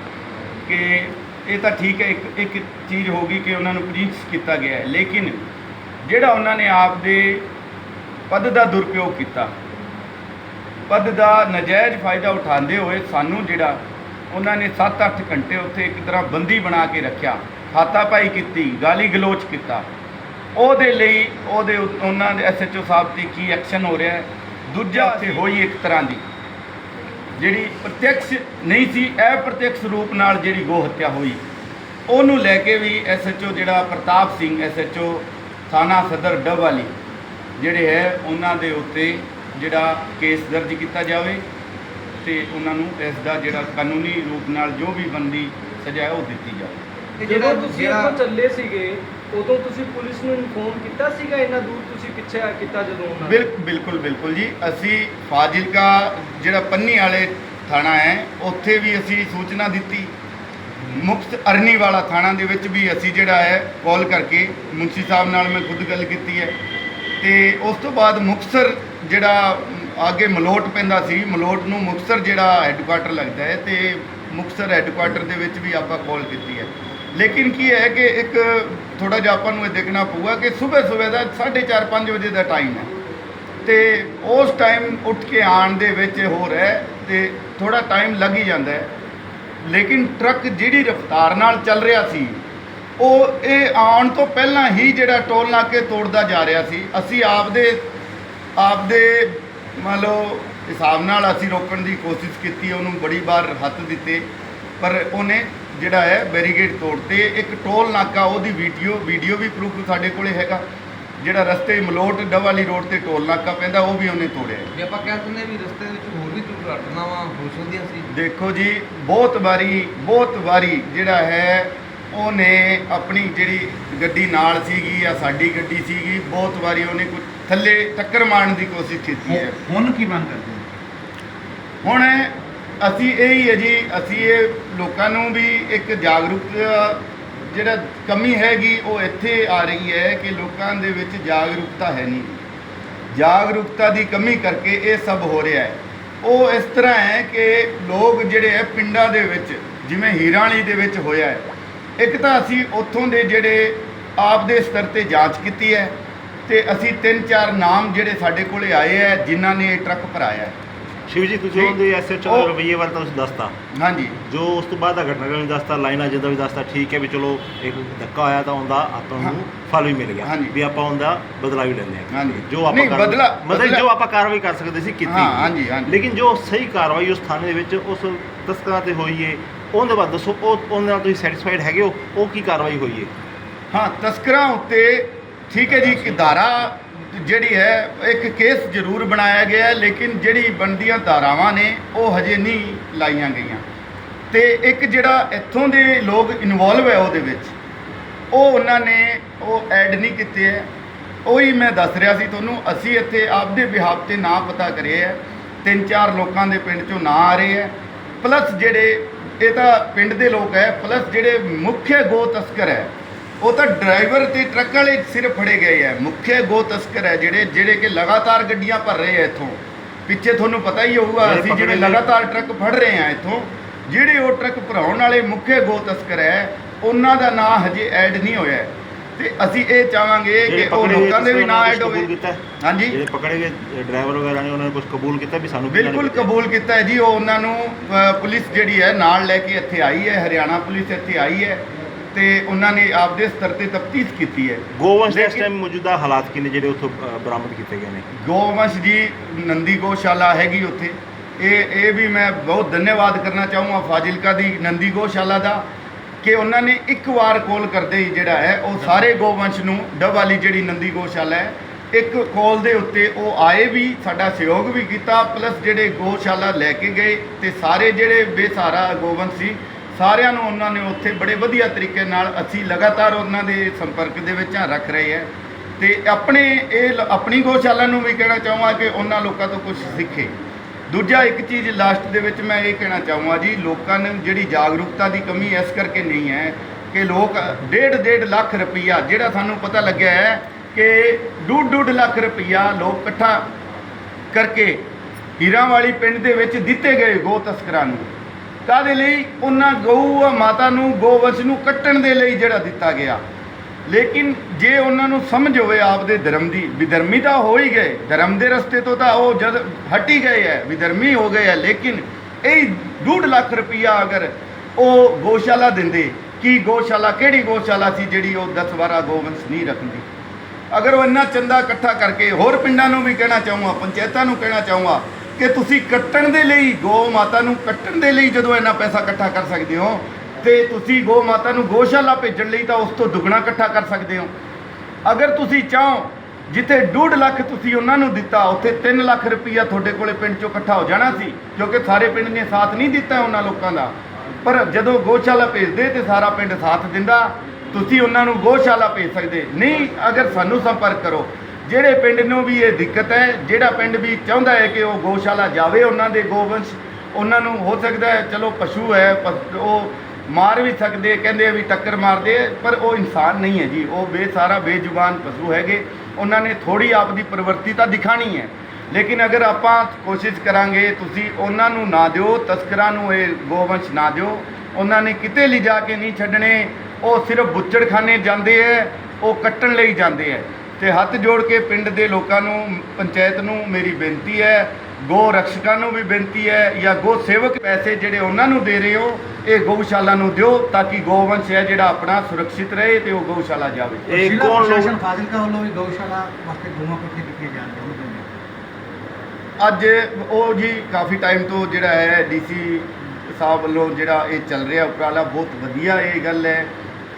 ਕਿ ਇਹ ਤਾਂ ਠੀਕ ਹੈ, ਇੱਕ ਇੱਕ ਚੀਜ਼ ਹੋ ਗਈ ਕਿ ਉਹਨਾਂ ਨੂੰ ਪੁਲਿਸ ਕੀਤਾ ਗਿਆ ਹੈ। ਲੇਕਿਨ ਜਿਹੜਾ ਉਹਨਾਂ ਨੇ ਆਪ ਦੇ ਪਦ ਦਾ ਦੁਰਪਯੋਗ ਕੀਤਾ, ਪਦ ਦਾ ਨਜਾਇਜ਼ ਫਾਇਦਾ ਉਠਾਉਂਦੇ ਹੋਏ ਸਾਨੂੰ ਜਿਹੜਾ ਉਹਨਾਂ ਨੇ 7-8 ਘੰਟੇ ਉੱਥੇ ਇੱਕ ਤਰ੍ਹਾਂ ਬੰਦੀ ਬਣਾ ਕੇ ਰੱਖਿਆ ਖਾਤਾ ਹਾਤਾਪਾਈ ਕੀਤੀ ਗਾਲੀ ਗਲੋਚ ਕੀਤਾ, ਉਹਦੇ ਲਈ ਉਹਦੇ ਉ- ਉਹਨਾਂ ਦੇ ਐਸਐਚਓ ਸਾਹਿਬ ਤੇ ਕੀ ਐਕਸ਼ਨ ਹੋ ਰਿਹਾ ਹੈ ਦੂਜਾ ਉੱਥੇ ਹੋਈ ਇੱਕ ਤਰ੍ਹਾਂ ਦੀ। ਜਿਹੜੀ ਪ੍ਰਤੱਖ ਨਹੀਂ ਸੀ ਅਪ੍ਰਤੱਖ ਰੂਪ ਨਾਲ ਜਿਹੜੀ ਗੋ ਹੱਤਿਆ ਹੋਈ। ਉਹਨੂੰ ਲੈ ਕੇ ਵੀ ਐਸਐਚਓ ਜਿਹੜਾ ਪ੍ਰਤਾਪ ਸਿੰਘ ਐਸਐਚਓ ਥਾਣਾ ਸਦਰ ਡੱਬਾਲੀ ਜਿਹੜੇ ਹੈ ਉਹਨਾਂ ਦੇ ਉੱਤੇ ਜਿਹੜਾ ਕੇਸ ਦਰਜ ਕੀਤਾ ਜਾਵੇ ਤੇ ਉਹਨਾਂ ਨੂੰ ਇਸ ਦਾ ਜਿਹੜਾ ਕਾਨੂੰਨੀ ਰੂਪ ਨਾਲ ਜੋ ਵੀ ਬੰਦੀ ਸਜ਼ਾ ਉਹ ਦਿੱਤੀ ਜਾਵੇ। ਤੇ ਜਦੋਂ ਜਿਹੜਾ ਤੁਸੀਂ ਜਿਹੜਾ ਇੱਥੋਂ ਚੱਲੇ ਸੀਗੇ ਉਦੋਂ ਤੁਸੀਂ ਪੁਲਿਸ ਨੂੰ ਇਨਫੋਰਮ ਕੀਤਾ ਸੀਗਾ ਇੰਨਾ ਦੂਰ ਪਿੱਛੇ ਕੀਤਾ ਜਦੋਂ ਉਹਨਾਂ ਨੇ? ਬਿਲ ਬਿਲਕੁਲ ਬਿਲਕੁਲ ਜੀ। ਅਸੀਂ ਫਾਜ਼ਿਲਕਾ ਜਿਹੜਾ ਪੰਨੀ ਵਾਲੇ ਥਾਣਾ ਹੈ ਉੱਥੇ ਵੀ ਅਸੀਂ ਸੂਚਨਾ ਦਿੱਤੀ। ਮੁਕਤ ਅਰਨੀ ਵਾਲਾ ਥਾਣਾ ਦੇ ਵਿੱਚ ਵੀ ਅਸੀਂ ਜਿਹੜਾ ਹੈ ਕਾਲ ਕਰਕੇ ਮੁਨਸੀ ਸਾਹਿਬ ਨਾਲ ਮੈਂ ਖੁਦ ਗੱਲ ਕੀਤੀ ਹੈ। ਤੇ ਉਸ ਤੋਂ ਬਾਅਦ ਮੁਕਤਸਰ ਜਿਹੜਾ ਅਮ, ਅੱਗੇ ਮਲੋਟ ਪੈਂਦਾ ਸੀ ਮਲੋਟ ਨੂੰ ਮੁਕਤਸਰ ਜਿਹੜਾ ਹੈੱਡਕੁਆਟਰ ਲੱਗਦਾ ਹੈ ਤੇ ਮੁਕਤਸਰ ਹੈੱਡਕੁਆਟਰ ਦੇ ਵਿੱਚ ਵੀ ਆਪਾਂ ਕਾਲ ਕੀਤੀ ਹੈ। ਲੇਕਿਨ ਕੀ ਹੈ ਕਿ ਇੱਕ ਥੋੜਾ ਜਿਹਾ ਆਪਾਂ ਨੂੰ ਇਹ ਦੇਖਣਾ ਪਊਗਾ ਕਿ ਸਵੇਰ ਸਵੇਰ ਦਾ 4:30 5 ਵਜੇ ਦਾ ਟਾਈਮ ਹੈ। ਤੇ ਉਸ ਟਾਈਮ ਉੱਠ ਕੇ ਆਉਣ ਦੇ ਵਿੱਚ ਹੋ ਰਿਹਾ ਹੈ ਤੇ ਥੋੜਾ ਟਾਈਮ ਲੱਗ ਹੀ ਜਾਂਦਾ ਹੈ। ਲੇਕਿਨ ਟਰੱਕ ਜਿਹੜੀ ਰਫ਼ਤਾਰ ਨਾਲ ਚੱਲ ਰਿਹਾ ਸੀ, ਉਹ ਇਹ ਆਉਣ ਤੋਂ ਪਹਿਲਾਂ ਹੀ ਜਿਹੜਾ ਟੋਲ ਨਾਕੇ ਤੋੜਦਾ ਜਾ ਰਿਹਾ ਸੀ, ਅਸੀਂ ਆਪਦੇ ਆਪਦੇ ਮੰਨ ਲਓ ਹਿਸਾਬ ਨਾਲ ਅਸੀਂ ਰੋਕਣ ਦੀ ਕੋਸ਼ਿਸ਼ ਕੀਤੀ, ਉਹਨੂੰ ਬੜੀ ਵਾਰ ਹੱਥ ਦਿੱਤੇ, ਪਰ ਉਹਨੇ ਜਿਹੜਾ ਹੈ ਬੈਰੀਗੇਡ ਤੋੜਤੇ ਇੱਕ ਟੋਲ ਨਾਕਾ ਉਹਦੀ ਵੀਡੀਓ ਵੀਡੀਓ ਵੀ ਪ੍ਰੂਫ ਸਾਡੇ ਕੋਲੇ ਹੈਗਾ। ਜਿਹੜਾ ਰਸਤੇ ਮਲੋਟ ਡਵਾਲੀ ਰੋਡ ਤੇ ਟੋਲ ਨਾਕਾ ਪੈਂਦਾ ਉਹ ਵੀ ਉਹਨੇ ਤੋੜਿਆ। ਵੀ ਆਪਾਂ ਕਹਿ ਸਕਦੇ ਵੀ ਰਸਤੇ ਵਿੱਚ ਹੋਰ ਵੀ ਦੁਰਘਟਨਾਵਾਂ ਹੋ ਸਕਦੀਆਂ ਸੀ। ਦੇਖੋ ਜੀ ਬਹੁਤ ਵਾਰੀ ਬਹੁਤ ਵਾਰੀ ਜਿਹੜਾ ਹੈ ਉਹਨੇ ਆਪਣੀ ਜਿਹੜੀ ਗੱਡੀ ਨਾਲ ਸੀਗੀ ਜਾਂ ਸਾਡੀ ਗੱਡੀ ਸੀਗੀ ਬਹੁਤ ਵਾਰੀ ਉਹਨੇ ਕੋਈ ਥੱਲੇ ਟੱਕਰ ਮਾਰਨ ਦੀ ਕੋਸ਼ਿਸ਼ ਕੀਤੀ ਹੈ। ਹੁਣ ਕੀ ਮੰਗ ਕਰਦੇ ਹੁਣ ਅਸੀਂ ਇਹ ਹੀ ਹੈ ਜੀ, ਅਸੀਂ ਇਹ ਲੋਕਾਂ ਨੂੰ ਵੀ ਇੱਕ ਜਾਗਰੂਕਤਾ ਜਿਹੜਾ ਕਮੀ ਹੈਗੀ, ਉਹ ਇੱਥੇ ਆ ਰਹੀ ਹੈ ਕਿ ਲੋਕਾਂ ਦੇ ਵਿੱਚ ਜਾਗਰੂਕਤਾ ਹੈ ਨਹੀਂ। ਜਾਗਰੂਕਤਾ ਦੀ ਕਮੀ ਕਰਕੇ ਇਹ ਸਭ ਹੋ ਰਿਹਾ ਹੈ। ਉਹ ਇਸ ਤਰ੍ਹਾਂ ਹੈ ਕਿ ਲੋਕ ਜਿਹੜੇ ਹੈ, ਪਿੰਡਾਂ ਦੇ ਵਿੱਚ, ਜਿਵੇਂ ਹੀਰਾਲੀ ਦੇ ਵਿੱਚ ਹੋਇਆ ਹੈ, ਇੱਕ ਤਾਂ ਅਸੀਂ ਉੱਥੋਂ ਦੇ ਜਿਹੜੇ ਆਪ ਦੇ ਸਤਰ ਤੇ ਜਾਂਚ ਕੀਤੀ ਹੈ ਤੇ ਅਸੀਂ ਤਿੰਨ ਚਾਰ ਨਾਮ ਜਿਹੜੇ ਸਾਡੇ ਕੋਲੇ ਆਏ ਹੈ, ਜਿਨ੍ਹਾਂ ਨੇ ਇਹ ਟਰੱਕ ਭਰਾਇਆ ਹੈ। ਸ਼ਿਵ ਜੀ ਤੁਸੀਂ। ਉਹਦੇ ਐਸਐਚਓ ਉਹ- ਰਵਈਏ ਬਾਰੇ ਤਾਂ ਤੁਸੀਂ ਦੱਸਤਾ ਹਾਂਜੀ ਜੋ ਉਸ ਤੋਂ ਬਾਅਦ ਦਾ ਘਟਨਾਕ੍ਰਮ ਵੀ ਦੱਸਤਾ ਲਾਈਨ ਅਜੇ ਦਾ ਵੀ ਦੱਸਤਾ ਠੀਕ ਹੈ ਵੀ ਚਲੋ ਇੱਕ ਧੱਕਾ ਆਇਆ ਤਾਂ ਉਹਦਾ ਆਪਾਂ। ਨੂੰ ਫਲ ਵੀ ਮਿਲ ਗਿਆ ਹਾਂਜੀ। ਵੀ ਆਪਾਂ ਉਹਦਾ ਬਦਲਾ ਵੀ ਲੈਂਦੇ ਹਾਂ ਹਾਂਜੀ। ਜੋ ਆਪਾਂ ਨਹੀਂ, ਕਰ- ਬਦਲਾ- ਮਤਲਬ ਬਦਲਾ- ਜੋ ਆਪਾਂ ਕਾਰਵਾਈ ਕਰ ਸਕਦੇ ਸੀ ਕੀਤੀ ਹਾਂ, ਹਾਂਜੀ, ਹਾਂਜੀ। ਲੇਕਿਨ ਜੋ ਸਹੀ ਕਾਰਵਾਈ ਉਸ ਥਾਣੇ ਦੇ ਵਿੱਚ ਉਸ ਤਸਕਰਾਂ ਤੇ ਹੋਈ ਏ ਉਹਦੇ ਬਾਅਦ ਦੱਸੋ ਉਹ ਉਹਦੇ ਨਾਲ ਤੁਸੀਂ ਸੈਟੀਸਫਾਈਡ ਹੈਗੇ ਹੋ ਉਹ ਕੀ ਕਾਰਵਾਈ ਹੋਈ ਏ ਹਾਂ ਤਸਕਰਾਂ ਉੱਤੇ ਠੀਕ ਹੈ ਜੀ ਇੱਕ ਜਿਹੜੀ ਹੈ, ਇੱਕ ਕੇਸ ਜ਼ਰੂਰ ਬਣਾਇਆ ਗਿਆ ਲੇਕਿਨ ਜਿਹੜੀ ਬਣਦੀਆਂ ਧਾਰਾਵਾਂ ਨੇ, ਉਹ ਹਜੇ ਨਹੀਂ ਲਾਈਆਂ ਗਈਆਂ। ਤੇ ਇੱਕ ਜਿਹੜਾ ਇੱਥੋਂ ਦੇ ਲੋਕ ਇਨਵੋਲਵ ਹੈ ਉਹਦੇ ਵਿੱਚ, ਉਹ ਉਹਨਾਂ ਨੇ ਉਹ ਐਡ ਨਹੀਂ ਕੀਤੇ ਹੈ। ਉਹੀ ਮੈਂ ਦੱਸ ਰਿਹਾ ਸੀ ਤੁਹਾਨੂੰ, ਅਸੀਂ ਇੱਥੇ ਆਪਦੇ ਬਿਹਾਫ ਤੇ ਨਾਂ ਪਤਾ ਕਰੇ ਹੈ। ਤਿੰਨ ਚਾਰ ਲੋਕਾਂ ਦੇ ਪਿੰਡ ਚੋਂ ਨਾਂ ਆ ਰਹੇ ਹੈ। ਪਲੱਸ ਜਿਹੜੇ, ਇਹ ਤਾਂ ਪਿੰਡ ਦੇ ਲੋਕ ਹੈ ਪਲੱਸ ਜਿਹੜੇ ਮੁੱਖ ਗੋ ਤਸਕਰ ਹੈ ਉਹ ਤਾਂ ਡਰਾਈਵਰ ਤੇ ਟਰੱਕ ਵਾਲੇ ਸਿਰਫ ਫੜੇ ਗਏ ਹੈ ਮੁੱਖ ਗੋ ਤਸਕਰ ਹੈ ਜਿਹੜੇ ਜਿਹੜੇ ਕਿ ਲਗਾਤਾਰ ਗੱਡੀਆਂ ਭਰ ਰਹੇ ਹੈ ਇੱਥੋਂ ਪਿੱਛੇ ਤੁਹਾਨੂੰ ਪਤਾ ਹੀ ਹੋਊਗਾ ਜਿਹੜੇ ਅਸੀਂ ਗਏ। ਲਗਾਤਾਰ ਟਰੱਕ ਫੜ ਰਹੇ ਹਾਂ ਇੱਥੋਂ ਜਿਹੜੇ ਉਹ ਟਰੱਕ ਭਰਾਉਣ ਵਾਲੇ ਮੁੱਖ ਗੋ ਤਸਕਰ ਹੈ ਉਹਨਾਂ ਦਾ ਨਾਂ ਹਜੇ ਐਡ ਨਹੀਂ ਹੋਇਆ। ਤੇ ਅਸੀਂ ਇਹ ਚਾਹਾਂਗੇ ਜਿਹੜੇ ਕਿ ਉਹ ਲੋਕਾਂ ਦੇ ਵੀ ਨਾਂ ਐਡ ਹੋਵੇ? ਹਾਂਜੀ ਜਿਹੜੇ ਪਕੜੇ ਗਏ ਡਰਾਈਵਰ ਵਗੈਰਾ ਨੇ ਉਹਨਾਂ ਨੇ ਕੁਝ ਕਬੂਲ ਕੀਤਾ ਵੀ ਸਾਨੂੰ ਬਿਲਕੁਲ। ਕਬੂਲ ਕੀਤਾ ਜੀ ਉਹ ਉਹਨਾਂ ਨੂੰ ਪੁਲਿਸ ਜਿਹੜੀ ਹੈ ਨਾਲ ਲੈ ਕੇ ਇੱਥੇ ਆਈ ਹੈ ਹਰਿਆਣਾ ਪੁਲਿਸ ਇੱਥੇ ਆਈ ਹੈ ਤੇ ਉਹਨਾਂ ਨੇ ਆਪਦੇ ਸਤਰ ਤੇ ਤਫਤੀਸ਼ ਕੀਤੀ ਹੈ। ਗੋਵੰਸ਼ ਦੇ ਇਸ ਲੇਕਿਨ- ਟਾਈਮ ਮੌਜੂਦਾ ਹਾਲਾਤ ਕੀ ਨੇ ਜਿਹੜੇ ਉੱਥੋਂ ਅ, ਬਰਾਮਦ ਕੀਤੇ ਗਏ ਨੇ? ਗੋਵੰਸ਼ ਜੀ ਨੰਦੀ ਗੋਸ਼ਾਲਾ ਹੈਗੀ ਉੱਥੇ। ਇਹ ਇਹ ਵੀ ਮੈਂ ਬਹੁਤ ਧੰਨਵਾਦ ਕਰਨਾ ਚਾਹੂੰਗਾ ਫਾਜ਼ਿਲਕਾ ਦੀ ਨੰਦੀ ਗੋਸ਼ਾਲਾ ਦਾ ਕਿ ਉਹਨਾਂ ਨੇ ਇੱਕ ਵਾਰ ਕਾਲ ਕਰਦੇ ਹੀ ਜਿਹੜਾ ਹੈ ਉਹ ਸਾਰੇ ਗੋਵੰਸ਼ ਨੂੰ ਡਬ ਵਾਲੀ ਜਿਹੜੀ ਨੰਦੀ ਗੋਸ਼ਾਲਾ ਹੈ ਇੱਕ ਕਾਲ ਦੇ ਉੱਤੇ ਉਹ ਆਏ ਵੀ ਸਾਡਾ ਸਹਿਯੋਗ ਵੀ ਕੀਤਾ ਪਲੱਸ ਜਿਹੜੇ ਗੋਸ਼ਾਲਾ ਲੈ ਕੇ ਗਏ ਤੇ ਸਾਰੇ ਜਿਹੜੇ ਬੇਸਹਾਰਾ ਗੋਵੰਸ਼ ਸੀ ਸਾਰਿਆਂ ਨੂੰ ਉਹਨਾਂ ਨੇ ਉੱਥੇ ਬੜੇ ਵਧੀਆ ਤਰੀਕੇ ਨਾਲ ਅਸੀਂ ਲਗਾਤਾਰ ਉਹਨਾਂ ਦੇ ਸੰਪਰਕ ਦੇ ਵਿੱਚ ਰੱਖ ਰਹੇ ਹੈ ਤੇ ਆਪਣੇ ਇਹ ਲ- ਆਪਣੀ ਗੋਸ਼ਾਲਾ ਨੂੰ ਵੀ ਕਹਿਣਾ ਚਾਹੂੰਗਾ ਕਿ ਉਹਨਾਂ ਲੋਕਾਂ ਤੋਂ ਕੁਝ ਸਿੱਖੇ। ਦੂਜਾ ਇੱਕ ਚੀਜ਼ ਲਾਸਟ ਦੇ ਵਿੱਚ ਮੈਂ ਇਹ ਕਹਿਣਾ ਚਾਹੂੰਗਾ ਜੀ, ਲੋਕਾਂ ਨੂੰ ਜਿਹੜੀ ਜਾਗਰੂਕਤਾ ਦੀ ਕਮੀ ਇਸ ਕਰਕੇ ਨਹੀਂ ਹੈ ਕਿ ਲੋਕ ਡੇਢ ਡੇਢ ਲੱਖ ਰੁਪਈਆ ਜਿਹੜਾ ਸਾਨੂੰ ਪਤਾ ਲੱਗਿਆ ਹੈ ਕਿ ਡੂਢ ਡੂਢ ਲੱਖ ਰੁਪਈਆ ਲੋਕ ਇਕੱਠਾ ਕਰਕੇ ਹੀਰਾਂ ਵਾਲੀ ਪਿੰਡ ਦੇ ਵਿੱਚ ਦਿੱਤੇ ਗਏ ਗੋ ਤਸਕਰਾਂ ਨੂੰ। ਕਾਦੇ ਲਈ? ਉਹਨਾਂ ਗਊ ਮਾਤਾ ਨੂੰ ਗੋਵੰਸ਼ ਨੂੰ ਕੱਟਣ ਦੇ ਲਈ ਜਿਹੜਾ ਦਿੱਤਾ ਗਿਆ। ਲੇਕਿਨ ਜੇ ਉਹਨਾਂ ਨੂੰ ਸਮਝ ਹੋਵੇ ਆਪਦੇ ਧਰਮ ਦੀ ਵਿਧਰਮੀ ਤਾਂ ਹੋ ਹੀ ਗਏ। ਧਰਮ ਦੇ ਰਸਤੇ ਤੋਂ ਤਾਂ ਉਹ ਜਦ ਹਟੀ ਗਏ ਹੈ ਵਿਧਰਮੀ ਹੋ ਗਏ ਹੈ, ਲੇਕਿਨ ਇਹ ਡੂਢ ਲੱਖ ਰੁਪਈਆ ਅਗਰ ਉਹ ਗੋਸ਼ਾਲਾ ਦਿੰਦੇ, ਕੀ ਗੋਸ਼ਾਲਾ, ਕਿਹੜੀ ਗੋਸ਼ਾਲਾ ਸੀ ਜਿਹੜੀ ਉਹ 10 12 ਗੋਵੰਸ਼ ਨਹੀਂ ਰੱਖਦੀ? ਅਗਰ ਉਹ ਇੰਨਾ ਚੰਦਾ ਇਕੱਠਾ ਕਰਕੇ ਹੋਰ ਪਿੰਡਾਂ ਨੂੰ ਵੀ ਕਹਿਣਾ ਚਾਹੂੰਗਾ, ਪੰਚਾਇਤਾਂ ਨੂੰ ਕਹਿਣਾ ਚਾਹੂੰਗਾ ਕਿ ਤੁਸੀਂ ਕੱਟਣ ਦੇ ਲਈ ਗੋ ਮਾਤਾ ਨੂੰ ਕੱਟਣ ਦੇ ਲਈ ਜਦੋਂ ਇੰਨਾ ਪੈਸਾ ਇਕੱਠਾ ਕਰ ਸਕਦੇ ਹੋ ਤੇ ਤੁਸੀਂ ਗੋ ਮਾਤਾ ਨੂੰ ਗੋਸ਼ਾਲਾ ਭੇਜਣ ਲਈ ਤਾਂ ਉਸ ਤੋਂ ਦੁੱਗਣਾ ਇਕੱਠਾ ਕਰ ਸਕਦੇ ਹੋ। ਅਗਰ ਤੁਸੀਂ ਚਾਹੋ, ਜਿੱਥੇ 2.5 ਲੱਖ ਤੁਸੀਂ ਉਹਨਾਂ ਨੂੰ ਦਿੱਤਾ, ਉੱਥੇ 3 ਲੱਖ ਰੁਪਈਆ ਤੁਹਾਡੇ ਕੋਲੇ ਪਿੰਡ ਚੋਂ ਇਕੱਠਾ ਹੋ ਜਾਣਾ ਸੀ, ਕਿਉਂਕਿ ਸਾਰੇ ਪਿੰਡ ਨੇ ਸਾਥ ਨਹੀਂ ਦਿੱਤਾ ਉਹਨਾਂ ਲੋਕਾਂ ਦਾ। ਪਰ ਜਦੋਂ ਗੋਸ਼ਾਲਾ ਭੇਜਦੇ ਤੇ ਸਾਰਾ ਪਿੰਡ ਸਾਥ ਦਿੰਦਾ, ਤੁਸੀਂ ਉਹਨਾਂ ਨੂੰ ਗੋਸ਼ਾਲਾ ਭੇਜ ਸਕਦੇ। ਨਹੀਂ, ਅਗਰ ਸਾਨੂੰ ਸੰਪਰਕ ਕਰੋ ਜਿਹੜੇ ਪਿੰਡ ਨੂੰ ਵੀ ਇਹ ਦਿੱਕਤ ਹੈ, ਜਿਹੜਾ ਪਿੰਡ ਵੀ ਚਾਹੁੰਦਾ ਹੈ ਕਿ ਉਹ ਗੋਸ਼ਾਲਾ ਜਾਵੇ ਉਹਨਾਂ ਦੇ ਗੋਵੰਸ਼ ਉਹਨਾਂ ਨੂੰ ਹੋ ਸਕਦਾ ਹੈ, ਚਲੋ ਪਸ਼ੂ ਹੈ ਪਸ- ਉਹ ਮਾਰ ਵੀ ਸਕਦੇ, ਕਹਿੰਦੇ ਵੀ ਟੱਕਰ ਮਾਰਦੇ ਪਰ ਉਹ ਇਨਸਾਨ ਨਹੀਂ ਹੈ ਜੀ, ਉਹ ਬੇਸਾਰਾ ਬੇਜ਼ੁਬਾਨ ਪਸ਼ੂ ਹੈਗੇ, ਉਹਨਾਂ ਨੇ ਥੋੜੀ ਆਪਦੀ ਪ੍ਰਵਰਤੀ ਤਾਂ ਦਿਖਾਣੀ ਹੈ। ਲੇਕਿਨ ਅਗਰ ਆਪਾਂ ਕੋਸ਼ਿਸ਼ ਕਰਾਂਗੇ, ਤੁਸੀਂ ਉਹਨਾਂ ਨੂੰ ਨਾ ਦਿਓ, ਤਸਕਰਾਂ ਨੂੰ ਇਹ ਗੋਵੰਸ਼ ਨਾ ਦਿਓ, ਉਹਨਾਂ ਨੇ ਕਿਤੇ ਲਿਜਾ ਕੇ ਨਹੀਂ ਛੱਡਣੇ, ਉਹ ਸਿਰਫ ਬੁੱਚੜਖਾਨੇ ਜਾਂਦੇ ਐ ਉਹ ਕੱਟਣ ਲਈ ਜਾਂਦੇ ਐ ਤੇ ਹੱਥ ਜੋੜ ਕੇ ਪਿੰਡ ਦੇ ਲੋਕਾਂ ਨੂੰ ਪੰਚਾਇਤ ਨੂੰ ਮੇਰੀ ਬੇਨਤੀ ਹੈ ਗੋ ਰਕਸ਼ਕਾਂ ਨੂੰ ਵੀ ਬੇਨਤੀ ਹੈ ਜਾਂ ਗੋ ਸੇਵਕ ਪੈਸੇ ਜਿਹੜੇ ਉਹਨਾਂ ਨੂੰ ਦੇ ਰਹੇ ਹੋ ਇਹ ਗਊਸ਼ਾਲਾ ਨੂੰ ਦਿਓ ਤਾਂ ਕਿ ਗੋਵੰਸ਼ ਹੈ ਜਿਹੜਾ ਆਪਣਾ ਸੁਰੱਖਿਅਤ ਰਹੇ ਤੇ ਉਹ ਗਊਸ਼ਾਲਾ ਜਾਵੇ। ਇਹ ਕੌਣ ਲੋਕ ਫਾਜ਼ਿਲਕਾ ਵੱਲੋਂ ਵੀ ਗਊਸ਼ਾਲਾ ਵਾਸਤੇ ਗਊਆਂ ਇਕੱਠੇ ਕੀਤੀਆਂ ਜਾਣ ਅੱਜ ਉਹ ਜੀ ਕਾਫੀ ਟਾਈਮ ਤੋਂ ਜਿਹੜਾ ਹੈ ਡੀਸੀ ਸਾਹਿਬ ਵੱਲੋਂ ਜਿਹੜਾ ਇਹ ਚੱਲ ਰਿਹਾ ਉਪਰਾਲਾ ਬਹੁਤ ਵਧੀਆ ਇਹ ਗੱਲ ਹੈ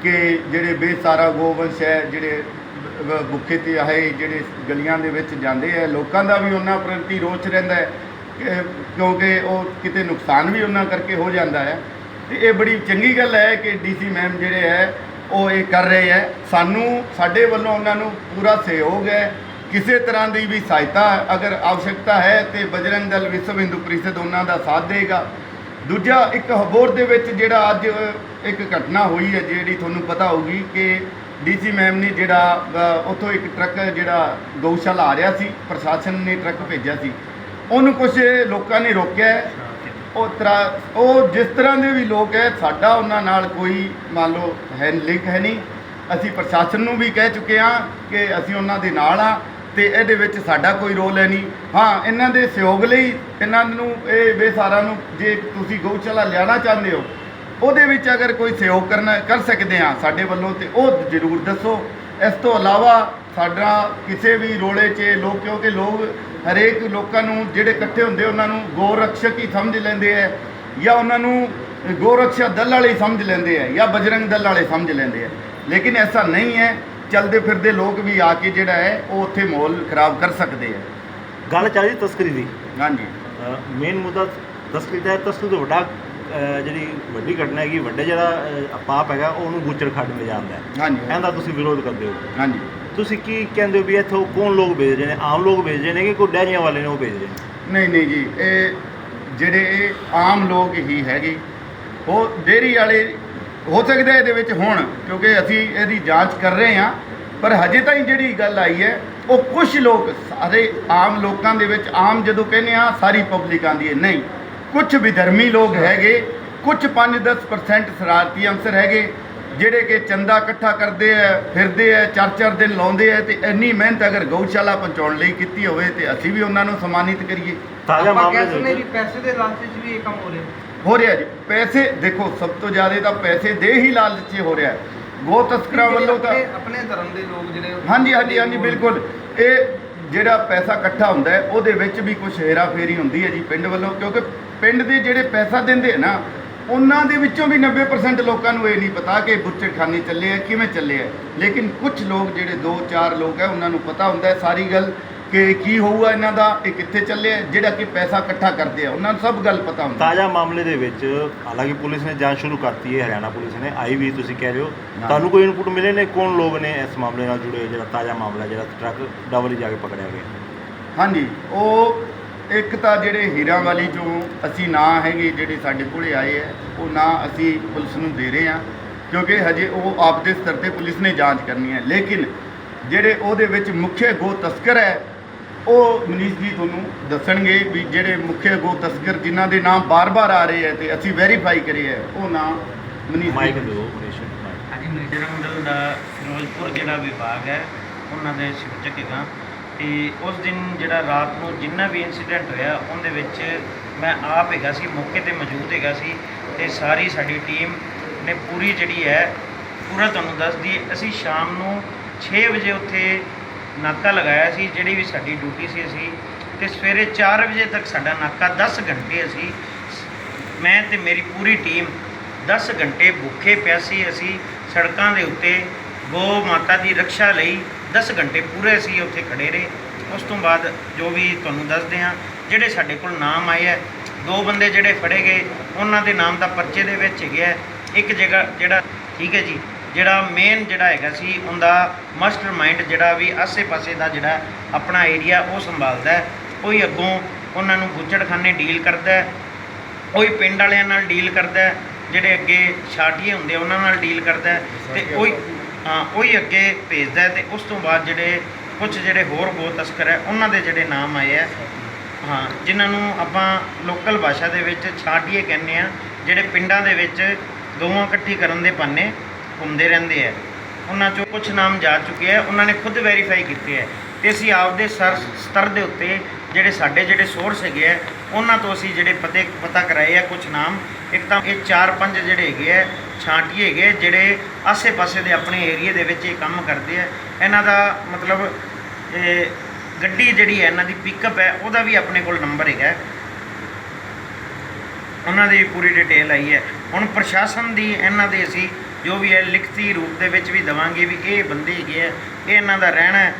ਕਿ ਜਿਹੜੇ ਬੇਸਾਰਾ ਗੋਵੰਸ਼ ਹੈ ਜਿਹੜੇ ਭੁੱਖੇ ਤੇ ਆਏ ਜਿਹੜੇ ਗਲੀਆਂ ਦੇ ਵਿੱਚ ਜਾਂਦੇ ਆ, ਲੋਕਾਂ ਦਾ ਵੀ ਉਹਨਾਂ ਪ੍ਰਤੀ ਰੋਚ ਰਹਿੰਦਾ ਕਿਉਂਕਿ ਉਹ ਕਿਤੇ ਨੁਕਸਾਨ ਵੀ ਉਹਨਾਂ ਕਰਕੇ ਹੋ ਜਾਂਦਾ ਹੈ। ਤੇ ਇਹ ਬੜੀ ਚੰਗੀ ਗੱਲ ਹੈ ਕਿ ਡੀਸੀ ਮੈਮ ਜਿਹੜੇ ਹੈ, ਉਹ ਇਹ ਕਰ ਰਹੇ ਹੈ। ਸਾਨੂੰ, ਸਾਡੇ ਵੱਲੋਂ ਉਹਨਾਂ ਨੂੰ ਪੂਰਾ ਸਹਿਯੋਗ ਹੈ। ਕਿਸੇ ਤਰ੍ਹਾਂ ਦੀ ਵੀ ਸਹਾਇਤਾ ਅਗਰ ਆਵਸ਼ਕਤਾ ਹੈ ਤੇ ਬਜਰੰਗ ਦਲ ਵਿਸ਼ਵ ਹਿੰਦੂ ਪਰਿਸ਼ਦ ਉਹਨਾਂ ਦਾ ਸਾਥ ਦੇਗਾ। ਦੂਜਾ, ਇੱਕ ਹਬੋਰ ਦੇ ਵਿੱਚ ਜਿਹੜਾ ਅੱਜ ਇੱਕ ਘਟਨਾ ਹੋਈ ਹੈ, ਜਿਹੜੀ ਤੁਹਾਨੂੰ ਪਤਾ ਹੋਊਗੀ ਕਿ ਡੀਸੀ ਮੈਮ ਨੇ ਜਿਹੜਾ ਉੱਥੋਂ ਇੱਕ ਟਰੱਕ ਜਿਹੜਾ ਗਊਸ਼ਾਲਾ ਆ ਰਿਹਾ ਸੀ, ਪ੍ਰਸ਼ਾਸਨ ਨੇ ਟਰੱਕ ਭੇਜਿਆ ਸੀ। ਉਹਨੂੰ ਕੁਝ ਲੋਕਾਂ ਨੇ ਰੋਕਿਆ। ਉਹ ਤਰ੍ਹਾਂ ਉਹ ਜਿਸ ਤਰ੍ਹਾਂ ਦੇ ਵੀ ਲੋਕ ਹੈ, ਸਾਡਾ ਉਹਨਾਂ ਨਾਲ ਕੋਈ ਮੰਨ ਲਓ ਹੈ, ਲਿੰਕ ਹੈ ਨਹੀਂ। ਅਸੀਂ ਪ੍ਰਸ਼ਾਸਨ ਨੂੰ ਵੀ ਕਹਿ ਚੁੱਕੇ ਹਾਂ ਕਿ ਅਸੀਂ ਉਹਨਾਂ ਦੇ ਨਾਲ ਆ ਤੇ ਇਹਦੇ ਵਿੱਚ ਸਾਡਾ ਕੋਈ ਰੋਲ ਹੈ ਨਹੀਂ। ਹਾਂ, ਇਹਨਾਂ ਦੇ ਸਹਿਯੋਗ ਲਈ ਇਹਨਾਂ ਨੂੰ, ਇਹ ਬੇਸਾਰਾ ਨੂੰ, ਜੇ ਤੁਸੀਂ ਗਊਸ਼ਾਲਾ ਲਿਆਉਣਾ ਚਾਹੁੰਦੇ ਹੋ ਉਹਦੇ ਵਿੱਚ ਅਗਰ ਕੋਈ ਸਹਿਯੋਗ ਕਰਨਾ ਕਰ ਸਕਦੇ ਆ ਸਾਡੇ ਵੱਲੋਂ ਤੇ ਉਹ ਜ਼ਰੂਰ ਦੱਸੋ। ਇਸ ਤੋਂ ਇਲਾਵਾ ਸਾਡਾ ਕਿਸੇ ਵੀ ਰੋਲੇ 'ਚ ਲੋਕ ਕਿਉਂਕਿ ਲੋਕ ਹਰੇਕ ਲੋਕਾਂ ਨੂੰ ਜਿਹੜੇ ਇਕੱਠੇ ਹੁੰਦੇ ਉਹਨਾਂ ਨੂੰ ਗੋਰਖਸ਼ਕ ਹੀ ਸਮਝ ਲੈਂਦੇ ਹੈ ਜਾਂ ਉਹਨਾਂ ਨੂੰ ਗੋਰਖਸ਼ਾ ਦਲ ਵਾਲੇ ਸਮਝ ਲੈਂਦੇ ਹੈ ਜਾਂ ਬਜਰੰਗ ਦਲ ਵਾਲੇ ਸਮਝ ਲੈਂਦੇ ਹੈ। ਲੇਕਿਨ ਐਸਾ ਨਹੀਂ ਹੈ ਚਲਦੇ ਫਿਰਦੇ ਲੋਕ ਵੀ ਆ ਕੇ ਜਿਹੜਾ ਹੈ ਉਹ ਉੱਥੇ ਮਾਹੌਲ ਖਰਾਬ ਕਰ ਸਕਦੇ ਹੈ। ਗੱਲ ਚੱਲ ਰਹੀ ਤਸਕਰੀ ਦੀ। ਹਾਂਜੀ। ਮੇਨ ਮੁੱਦਾ ਤਸਕਰੀ ਦਾ ਹੈ। ਤਸਕਰੀ ਤੋਂ ਵੱਡਾ ਜਿਹੜੀ ਵੱਡੀ ਘਟਨਾ ਹੈਗੀ ਵੱਡਾ ਜਿਹੜਾ ਪਾਪ ਹੈਗਾ ਉਹ ਉਹਨੂੰ ਬੁੱਚੜ ਖੱਡ ਮੇ ਜਾਂਦਾ ਹੈ। ਹਾਂਜੀ। ਇਹਦਾ ਤੁਸੀਂ ਵਿਰੋਧ ਕਰਦੇ ਹੋ। ਹਾਂਜੀ। ਤੁਸੀਂ ਕੀ ਕਹਿੰਦੇ ਹੋ ਵੀ ਇੱਥੋਂ ਕੌਣ ਲੋਕ ਭੇਜ ਰਹੇ ਨੇ? ਆਮ ਲੋਕ ਭੇਜ ਰਹੇ ਨੇ ਕਿ ਕੋਈ ਡੈਰੀਆਂ ਵਾਲੇ ਨੇ ਉਹ ਭੇਜ ਰਹੇ ਨੇ? ਨਹੀਂ ਨਹੀਂ ਜੀ ਇਹ ਜਿਹੜੇ ਇਹ ਆਮ ਲੋਕ ਹੀ ਹੈਗੇ ਉਹ ਡੇਰੀ ਵਾਲੇ ਹੋ ਸਕਦਾ ਇਹਦੇ ਵਿੱਚ ਹੋਣ ਕਿਉਂਕਿ ਅਸੀਂ ਇਹਦੀ ਜਾਂਚ ਕਰ ਰਹੇ ਹਾਂ ਪਰ ਹਜੇ ਤਾਈਂ ਜਿਹੜੀ ਗੱਲ ਆਈ ਹੈ ਉਹ ਕੁਝ ਲੋਕ ਸਾਰੇ ਆਮ ਲੋਕਾਂ ਦੇ ਵਿੱਚ ਆਮ ਜਦੋਂ ਕਹਿੰਦੇ ਆ ਸਾਰੀ ਪਬਲਿਕ ਆਂਦੀ ਹੈ। ਨਹੀਂ ਕੁਝ ਵਿਧਰਮੀ ਲੋਕ ਹੈਗੇ ਕੁਝ 5-10% ਸ਼ਰਾਰਤੀ ਅਨਸਰ ਹੈਗੇ ਜਿਹੜੇ ਕਿ ਚੰਦਾ ਇਕੱਠਾ ਕਰਦੇ ਆ ਫਿਰਦੇ ਆ ਚਾਰ ਚਾਰ ਦਿਨ ਲਾਉਂਦੇ ਆ ਤੇ ਇੰਨੀ ਮਿਹਨਤ ਅਗਰ ਗਊਸ਼ਾਲਾ ਪਹੁੰਚਾਉਣ ਲਈ ਕੀਤੀ ਹੋਵੇ ਤੇ ਅਸੀਂ ਵੀ ਉਹਨਾਂ ਨੂੰ ਸਨਮਾਨਿਤ ਕਰੀਏ। ਤਾਜ਼ਾ ਮਾਮਲੇ ਦੇ ਵੀ ਪੈਸੇ ਦੇ ਲਾਲਚ ਵਿੱਚ ਵੀ ਇਹ ਕੰਮ ਹੋ ਰਿਹਾ ਹੋ। ਰਿਹਾ ਜੀ। ਪੈਸੇ ਦੇਖੋ ਸਭ ਤੋਂ ਜ਼ਿਆਦਾ ਤਾਂ ਪੈਸੇ ਦੇ ਹੀ ਲਾਲਚ 'ਚ ਹੋ ਰਿਹਾ ਹੈ। ਗੋ ਤਸਕਰਾਂ ਵੱਲੋਂ ਤਾਂ ਆਪਣੇ- ਆਪਣੇ ਧਰਮ ਦੇ ਲੋਕ ਜਿਹੜੇ ਹਾਂਜੀ ਹਾਂਜੀ ਹਾਂਜੀ ਬਿਲਕੁਲ। ਇਹ ਜਿਹੜਾ ਪੈਸਾ ਇਕੱਠਾ ਹੁੰਦਾ ਹੈ ਉਹਦੇ ਵਿੱਚ ਵੀ ਕੁਝ ਹੇਰਾ ਫੇਰੀ ਹੁੰਦੀ ਹੈ ਜੀ ਪਿੰਡ ਵੱਲੋਂ ਕਿਉਂਕਿ ਪਿੰਡ ਦੇ ਜਿਹੜੇ ਪੈਸਾ ਦਿੰਦੇ ਆ ਨਾ ਉਹਨਾਂ ਦੇ ਵਿੱਚੋਂ ਵੀ 90% ਲੋਕਾਂ ਨੂੰ ਇਹ ਨਹੀਂ ਪਤਾ ਕਿ ਬੁੱਚੜਖਾਨੇ ਚੱਲੇ ਆ ਕਿਵੇਂ ਚੱਲੇ ਆ। ਲੇਕਿਨ ਕੁਝ ਲੋਕ ਜਿਹੜੇ 2-4 ਲੋਕ ਹੈ ਉਹਨਾਂ ਨੂੰ ਪਤਾ ਹੁੰਦਾ ਹੈ ਸਾਰੀ ਗੱਲ ਕਿ ਕੀ ਹੋਊਗਾ ਇਹਨਾਂ ਦਾ ਇਹ ਕਿੱਥੇ ਚੱਲੇ ਆ, ਜਿਹੜਾ ਕਿ ਪੈਸਾ ਇਕੱਠਾ ਕਰਦੇ ਆ ਉਹਨਾਂ ਨੂੰ ਸਭ ਗੱਲ ਪਤਾ ਹੁੰਦੀ ਤਾਜ਼ਾ ਮਾਮਲੇ ਦੇ ਵਿੱਚ ਹਾਲਾਂਕਿ ਪੁਲਿਸ ਨੇ ਜਾਂਚ ਸ਼ੁਰੂ ਕਰਤੀ ਹੈ ਹਰਿਆਣਾ ਪੁਲਿਸ ਨੇ ਆਈ ਵੀ ਤੁਸੀਂ ਕਹਿ ਰਹੇ ਹੋ। ਤੁਹਾਨੂੰ ਕੋਈ ਇਨਪੁਟ ਮਿਲੇ ਨੇ ਕੌਣ ਲੋਕ ਨੇ ਇਸ ਮਾਮਲੇ ਨਾਲ ਜੁੜੇ ਜਿਹੜਾ ਤਾਜ਼ਾ ਮਾਮਲਾ ਜਿਹੜਾ ਟਰੱਕ ਡਬਲ ਹੀ ਜਾ ਕੇ ਪਕੜਿਆ ਗਿਆ? ਹਾਂਜੀ ਉਹ ਇੱਕ ਤਾਂ ਜਿਹੜੇ ਹੀਰਾਂ ਵਾਲੀ ਚੋਂ ਅਸੀਂ ਨਾਂ ਹੈਗੇ ਜਿਹੜੇ ਸਾਡੇ ਕੋਲੇ ਆਏ ਹੈ ਉਹ ਨਾਂ ਅਸੀਂ ਪੁਲਿਸ ਨੂੰ ਦੇ ਰਹੇ ਹਾਂ ਕਿਉਂਕਿ ਹਜੇ ਉਹ ਆਪਦੇ ਸਤਰ ਤੇ ਪੁਲਿਸ ਨੇ ਜਾਂਚ ਕਰਨੀ ਹੈ। ਲੇਕਿਨ ਜਿਹੜੇ ਉਹਦੇ ਵਿੱਚ ਮੁੱਖ ਗੋ ਤਸਕਰ ਹੈ ਉਹ ਮਨੀਸ਼ ਜੀ ਤੁਹਾਨੂੰ ਦੱਸਣਗੇ ਵੀ ਜਿਹੜੇ ਮੁੱਖ ਗੋ ਤਸਕਰ ਜਿਨ੍ਹਾਂ ਦੇ ਨਾਮ ਬਾਰ-ਬਾਰ ਆ ਰਹੇ ਹੈ ਤੇ ਅਸੀਂ ਵੈਰੀਫਾਈ ਕਰੇ ਹੈ ਉਹ ਨਾਮ ਮਨੀਸ਼ ਮਾਈਕ ਜੀ ਦਿਓ ਮਨੀਸ਼ ਮਾਈਕ। ਹਾਂਜੀ ਮਨਿੰਦਰ ਮੰਡਲ ਦਾ ਫਿਰੋਜ਼ਪੁਰ ਜਿਹੜਾ ਵਿਭਾਗ ਹੈ ਉਹਨਾਂ ਦੇ ਸੂਚਕ ਹੈਗਾ ਤੇ ਉਸ ਦਿਨ ਜਿਹੜਾ ਰਾਤ ਨੂੰ ਜਿੰਨਾ ਵੀ ਇਨਸੀਡੈਂਟ ਹੋਇਆ, ਉਹਦੇ ਵਿੱਚ ਮੈਂ ਆਪ ਹੈਗਾ ਸੀ, ਮੌਕੇ ਤੇ ਮੌਜੂਦ ਹੈਗਾ ਸੀ ਤੇ ਸਾਰੀ ਸਾਡੀ ਟੀਮ ਨੇ ਪੂਰੀ ਜਿਹੜੀ ਹੈ, ਪੂਰਾ ਤੁਹਾਨੂੰ ਦੱਸਦੀ ਅਸੀਂ ਸ਼ਾਮ ਨੂੰ 6 ਵਜੇ ਉੱਥੇ ਨਾਕਾ ਲਗਾਇਆ ਸੀ, ਜਿਹੜੀ ਵੀ ਸਾਡੀ ਡਿਊਟੀ ਸੀ ਅਸੀਂ, ਤੇ ਸਵੇਰੇ 4 ਵਜੇ ਤੱਕ ਸਾਡਾ ਨਾਕਾ 10 ਘੰਟੇ ਅਸੀਂ, ਮੈਂ ਤੇ ਮੇਰੀ ਪੂਰੀ ਟੀਮ 10 ਘੰਟੇ ਭੁੱਖੇ ਪਿਆਸੀ ਅਸੀਂ ਸੜਕਾਂ ਦੇ ਉੱਤੇ ਗੋ ਮਾਤਾ ਦੀ ਰੱਖਿਆ ਲਈ 10 ਘੰਟੇ ਪੂਰੇ ਅਸੀਂ ਉੱਥੇ ਖੜੇ ਰਹੇ। ਉਸ ਤੋਂ ਬਾਅਦ ਜੋ ਵੀ ਤੁਹਾਨੂੰ ਦੱਸਦੇ ਹਾਂ ਜਿਹੜੇ ਸਾਡੇ ਕੋਲ ਨਾਮ ਆਏ ਹੈ ਦੋ ਬੰਦੇ ਜਿਹੜੇ ਫੜੇ ਗਏ ਉਹਨਾਂ ਦੇ ਨਾਮ ਤਾਂ ਪਰਚੇ ਦੇ ਵਿੱਚ ਹੈਗੇ ਇੱਕ ਜਗ੍ਹਾ ਜਿਹੜਾ ਠੀਕ ਹੈ ਜੀ ਜਿਹੜਾ ਮੇਨ ਜਿਹੜਾ ਹੈਗਾ ਸੀ ਉਹਦਾ ਮਾਸਟਰ ਮਾਈਂਡ ਜਿਹੜਾ ਵੀ ਆਸੇ-ਪਾਸੇ ਦਾ ਜਿਹੜਾ ਆਪਣਾ ਏਰੀਆ ਉਹ ਸੰਭਾਲਦਾ ਹੈ। ਕੋਈ ਅੱਗੋਂ ਉਹਨਾਂ ਨੂੰ ਬੁੱਚੜਖਾਨੇ ਡੀਲ ਕਰਦਾ ਹੈ ਉਹੀ ਪਿੰਡ ਵਾਲਿਆਂ ਨਾਲ ਡੀਲ ਕਰਦਾ ਹੈ, ਜਿਹੜੇ ਅੱਗੇ ਛਾਟੀਏ ਹੁੰਦੇ ਉਹਨਾਂ ਨਾਲ ਡੀਲ ਕਰਦਾ ਹੈ। ਤੇ ਹਾਂ ਉਹੀ ਅੱਗੇ ਭੇਜਦਾ ਹੈ ਤੇ ਉਸ ਤੋਂ ਬਾਅਦ ਜਿਹੜੇ ਕੁਝ ਜਿਹੜੇ ਹੋਰ ਗੋ ਤਸਕਰ ਹੈ, ਉਹਨਾਂ ਦੇ ਜਿਹੜੇ ਨਾਮ ਆਏ ਹੈ। ਹਾਂ, ਜਿਨ੍ਹਾਂ ਨੂੰ ਆਪਾਂ ਲੋਕਲ ਭਾਸ਼ਾ ਦੇ ਵਿੱਚ ਛਾਟੀਏ ਕਹਿੰਦੇ ਆ ਜਿਹੜੇ ਪਿੰਡਾਂ ਦੇ ਵਿੱਚ ਗਊਆਂ ਇਕੱਠੀ ਕਰਨ ਦੇ ਪਾਨੇ ਘੁੰਮਦੇ ਰਹਿੰਦੇ ਆ ਉਹਨਾਂ ਚੋਂ ਕੁਝ ਨਾਮ ਜਾ ਚੁੱਕੇ ਆ ਉਹਨਾਂ ਨੇ ਖੁਦ ਵੈਰੀਫਾਈ ਕੀਤੇ ਆ ਤੇ ਅਸੀਂ ਆਪਦੇ ਸਰ ਸਤਰ ਦੇ ਉੱਤੇ ਜਿਹੜੇ ਸਾਡੇ ਜਿਹੜੇ ਸੋਰਸ ਹੈਗੇ ਆ, ਉਹਨਾਂ ਤੋਂ ਅਸੀਂ ਜਿਹੜੇ ਪਤੇ ਪਤਾ ਕਰਾਏ ਆ ਕੁਝ ਨਾਮ। ਇੱਕ ਤਾਂ ਇਹ 4-5 ਜਿਹੜੇ ਹੈਗੇ ਆ ਛਾਂਟੀਏ ਹੈਗੇ ਜਿਹੜੇ ਆਸੇ-ਪਾਸੇ ਦੇ ਆਪਣੇ ਏਰੀਆ ਦੇ ਵਿੱਚ ਇਹ ਕੰਮ ਕਰਦੇ ਆ। ਇਹਨਾਂ ਦਾ ਮਤਲਬ, ਇਹ ਗੱਡੀ ਜਿਹੜੀ ਹੈ, ਇਹਨਾਂ ਦੀ ਪਿਕਅਪ ਹੈ, ਉਹਦਾ ਵੀ ਆਪਣੇ ਕੋਲ ਨੰਬਰ ਹੈਗਾ ਉਹਨਾਂ ਦੀ ਪੂਰੀ ਡਿਟੇਲ ਆਈ ਹੈ। ਹੁਣ ਪ੍ਰਸ਼ਾਸਨ ਦੀ ਇਹਨਾਂ ਦੇ ਅਸੀਂ ਜੋ ਵੀ ਹੈ, ਲਿਖਤੀ ਰੂਪ ਦੇ ਵਿੱਚ ਵੀ ਦਵਾਂਗੇ ਵੀ ਇਹ ਬੰਦੇ ਹੈਗੇ ਆ, ਇਹ ਇਹਨਾਂ ਦਾ ਰਹਿਣਾ